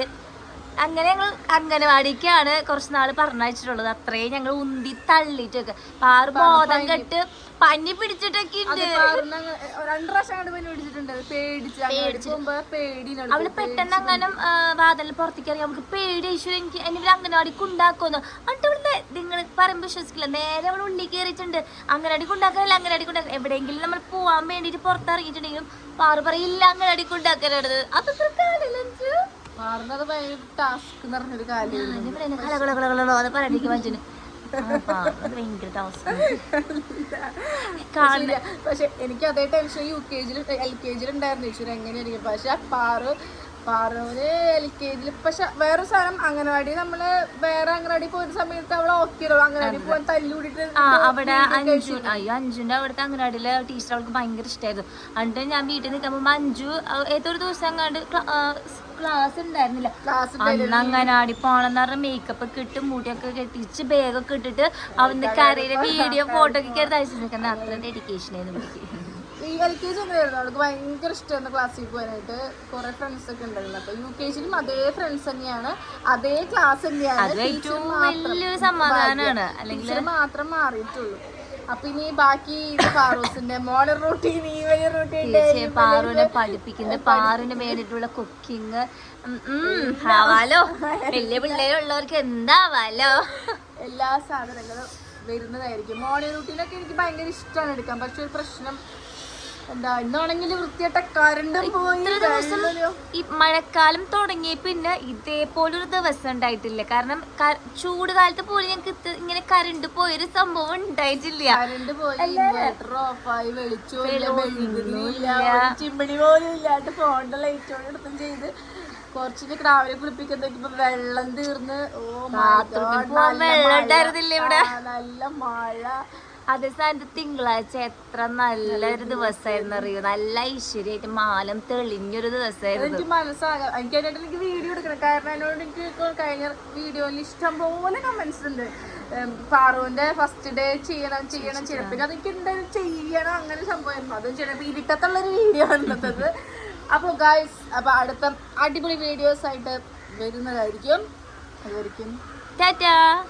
അങ്ങനെ ഞങ്ങൾ അംഗനവാടിക്കാണ് കുറച്ച് നാൾ പറഞ്ഞയച്ചിട്ടുള്ളത്. അത്രയും ഞങ്ങൾ ഉന്തി തള്ളിയിട്ടൊക്കെ. പാറ് ബോധം കെട്ട് പനി പിടിച്ചിട്ടൊക്കെ ഉണ്ട്. അവൾ പെട്ടെന്ന് അങ്ങനെ വാതിലിൽ പുറത്തേക്ക് ഇറങ്ങി. നമുക്ക് പേടി ഈശ്വരൻ എനിക്ക് എന്നെ അംഗനവാടിക്ക് ഉണ്ടാക്കുമെന്ന്? എന്നിട്ട് നിങ്ങൾ പറയുമ്പോൾ വിശ്വസിക്കില്ല. നേരെ അവൾ ഉള്ളിൽ കയറിയിട്ടുണ്ട്. അംഗനവാടിക്ക് ഉണ്ടാക്കാനല്ല അംഗനവാടിക്ക് ഉണ്ടാക്കാൻ എവിടെയെങ്കിലും നമ്മൾ പോവാൻ വേണ്ടിയിട്ട് പുറത്തിറങ്ങിയിട്ടുണ്ടെങ്കിലും പാറു പറയില്ല അംഗനവാടിക്ക് ഉണ്ടാക്കാനുള്ളത് അതൊക്കെ കാണില്ല മാറുന്നത് ഭയങ്കര ടാസ്ക് കാര്യം മനുഷ്യന് പക്ഷെ എനിക്ക് അതേ ടെൻഷൻ യു കെ ജിയിൽ എൽ കെ ജിയിൽ ഉണ്ടായിരുന്നു. ഈശ്വരൻ എങ്ങനെയായിരിക്കും? പക്ഷെ പാറു പാറുവിന് എൽ കെ ജിയിൽ പക്ഷെ വേറെ സാധനം അംഗനവാടി നമ്മൾ വേറെ അംഗനവാടി പോയിരുന്ന സമയത്ത് അവളെ ഓക്കെ അംഗനവാടി പോകാൻ തല്ലുകൂടിട്ട് അവിടെ അഞ്ചു അയ്യോ അഞ്ചുന്റെ അവിടുത്തെ അംഗനവാടിയിലെ ടീച്ചർ അവൾക്ക് ഭയങ്കര ഇഷ്ടമായിരുന്നു എന്നിട്ട് ഞാൻ വീട്ടിൽ നിൽക്കുമ്പോൾ അഞ്ചു ഏതൊരു ദിവസം അങ്ങാണ്ട് ക്ലാസ് ഉണ്ടായിരുന്നില്ല. അന്ന് അങ്ങനാടി പോണെന്ന് പറഞ്ഞ മേക്കപ്പ് ഒക്കെ ഇട്ട് മുടിയൊക്കെ കെട്ടിച്ച് ബാഗൊക്കെ ഇട്ടിട്ട് അവന്റെ കരയിലെ വീഡിയോ ഫോട്ടോ ഒക്കെ എടുത്ത് അയച്ചു നിൽക്കുന്ന അത്ര ഡെഡിക്കേഷൻ ആയിരുന്നു എനിക്ക്. ഈ എൽ കെ ജി അങ്ങനെയായിരുന്നു അവൾക്ക് ഭയങ്കര ഇഷ്ടമായിരുന്നു ക്ലാസ്സിൽ പോകാനായിട്ട്. കുറെ ഫ്രണ്ട്സ് ഒക്കെ ഉണ്ടായിരുന്നു. അപ്പൊ യു കെ ജിയിലും അതേ ഫ്രണ്ട്സ് തന്നെയാണ്. അതേ ക്ലാസ് തന്നെയാണ്. ടീച്ചർ മാത്രം മാറിയിട്ടുള്ളൂ. അപ്പൊ ഇനി ബാക്കി പാറൂസിന്റെ മോഡൽ റൂട്ടീൻ ഈ വലിയ റൂട്ടീൻ പാറുവിനെ പഠിപ്പിക്കുന്ന പാറുവിന് വേണ്ടിയിട്ടുള്ള കുക്കിംഗ് ആവാലോ? വലിയ പിള്ളേരുള്ളവർക്ക് എന്താവാലോ? എല്ലാ സാധനങ്ങളും വരുന്നതായിരിക്കും. മോർണിംഗ് റൂട്ടീനൊക്കെ എനിക്ക് ഭയങ്കര ഇഷ്ടമാണ് എടുക്കാൻ. പക്ഷെ ഒരു പ്രശ്നം എന്താ ഇന്നാണെങ്കിൽ വൃത്തിയായിട്ട കരണ്ടും പോയി ഇത്ര ദിവസം ഈ മഴക്കാലം തുടങ്ങിയ പിന്നെ ഇതേപോലൊരു ദിവസം ഉണ്ടായിട്ടില്ല. കാരണം ചൂട് കാലത്ത് പോലും ഞങ്ങൾക്ക് ഇങ്ങനെ കരണ്ട് പോയൊരു സംഭവം ഉണ്ടായിട്ടില്ല. കറണ്ട് പോയി ഇൻവെർട്ടർ ഓഫായി പോലും ഇല്ലാണ്ട് ഫോണിന്റെ ലൈറ്റ് ഓൺ എടുത്തും ചെയ്ത് കുറച്ചിട്ട് രാവിലെ കുളിപ്പിക്കുന്ന വെള്ളം തീർന്ന്. ഓ മാത്രം God, പോവാൻ നല്ല മഴ. ഉണ്ടായിരുന്നില്ല ഇവിടെ. ആ, നല്ല മഴ അതേ സ്ഥാനത്ത് തിങ്കളാഴ്ച എത്ര നല്ലൊരു ദിവസമായിരുന്നു അറിയോ? നല്ല ഐശ്വര്യമായിട്ട് മാലം തെളിഞ്ഞൊരു ദിവസമായിരുന്നു. എനിക്ക് മനസ്സാകാം എനിക്ക് അതിനായിട്ട് എനിക്ക് വീഡിയോ എടുക്കണം. കാരണം എന്നോട് എനിക്ക് കഴിഞ്ഞ വീഡിയോയിൽ ഇഷ്ടം പോലെ കമന്റ്സ് ഉണ്ട്. പാറുവിന്റെ ഫസ്റ്റ് ഡേ ചെയ്യണം ചെയ്യണം ചെയ്യണം. പിന്നെ അതെനിക്ക് എന്തായാലും ചെയ്യണം അങ്ങനെ സംഭവമായിരുന്നു അതും ചെയ്യണം. ഇപ്പൊ ഇരുട്ടത്തുള്ളൊരു വീഡിയോ ആണ് ഇന്നത്തത്. അപ്പോൾ ഗായ്സ് അപ്പോൾ അടുത്ത അടിപൊളി വീഡിയോസ് ആയിട്ട് വരുന്നതായിരിക്കും. അതായിരിക്കും. ടാറ്റാ.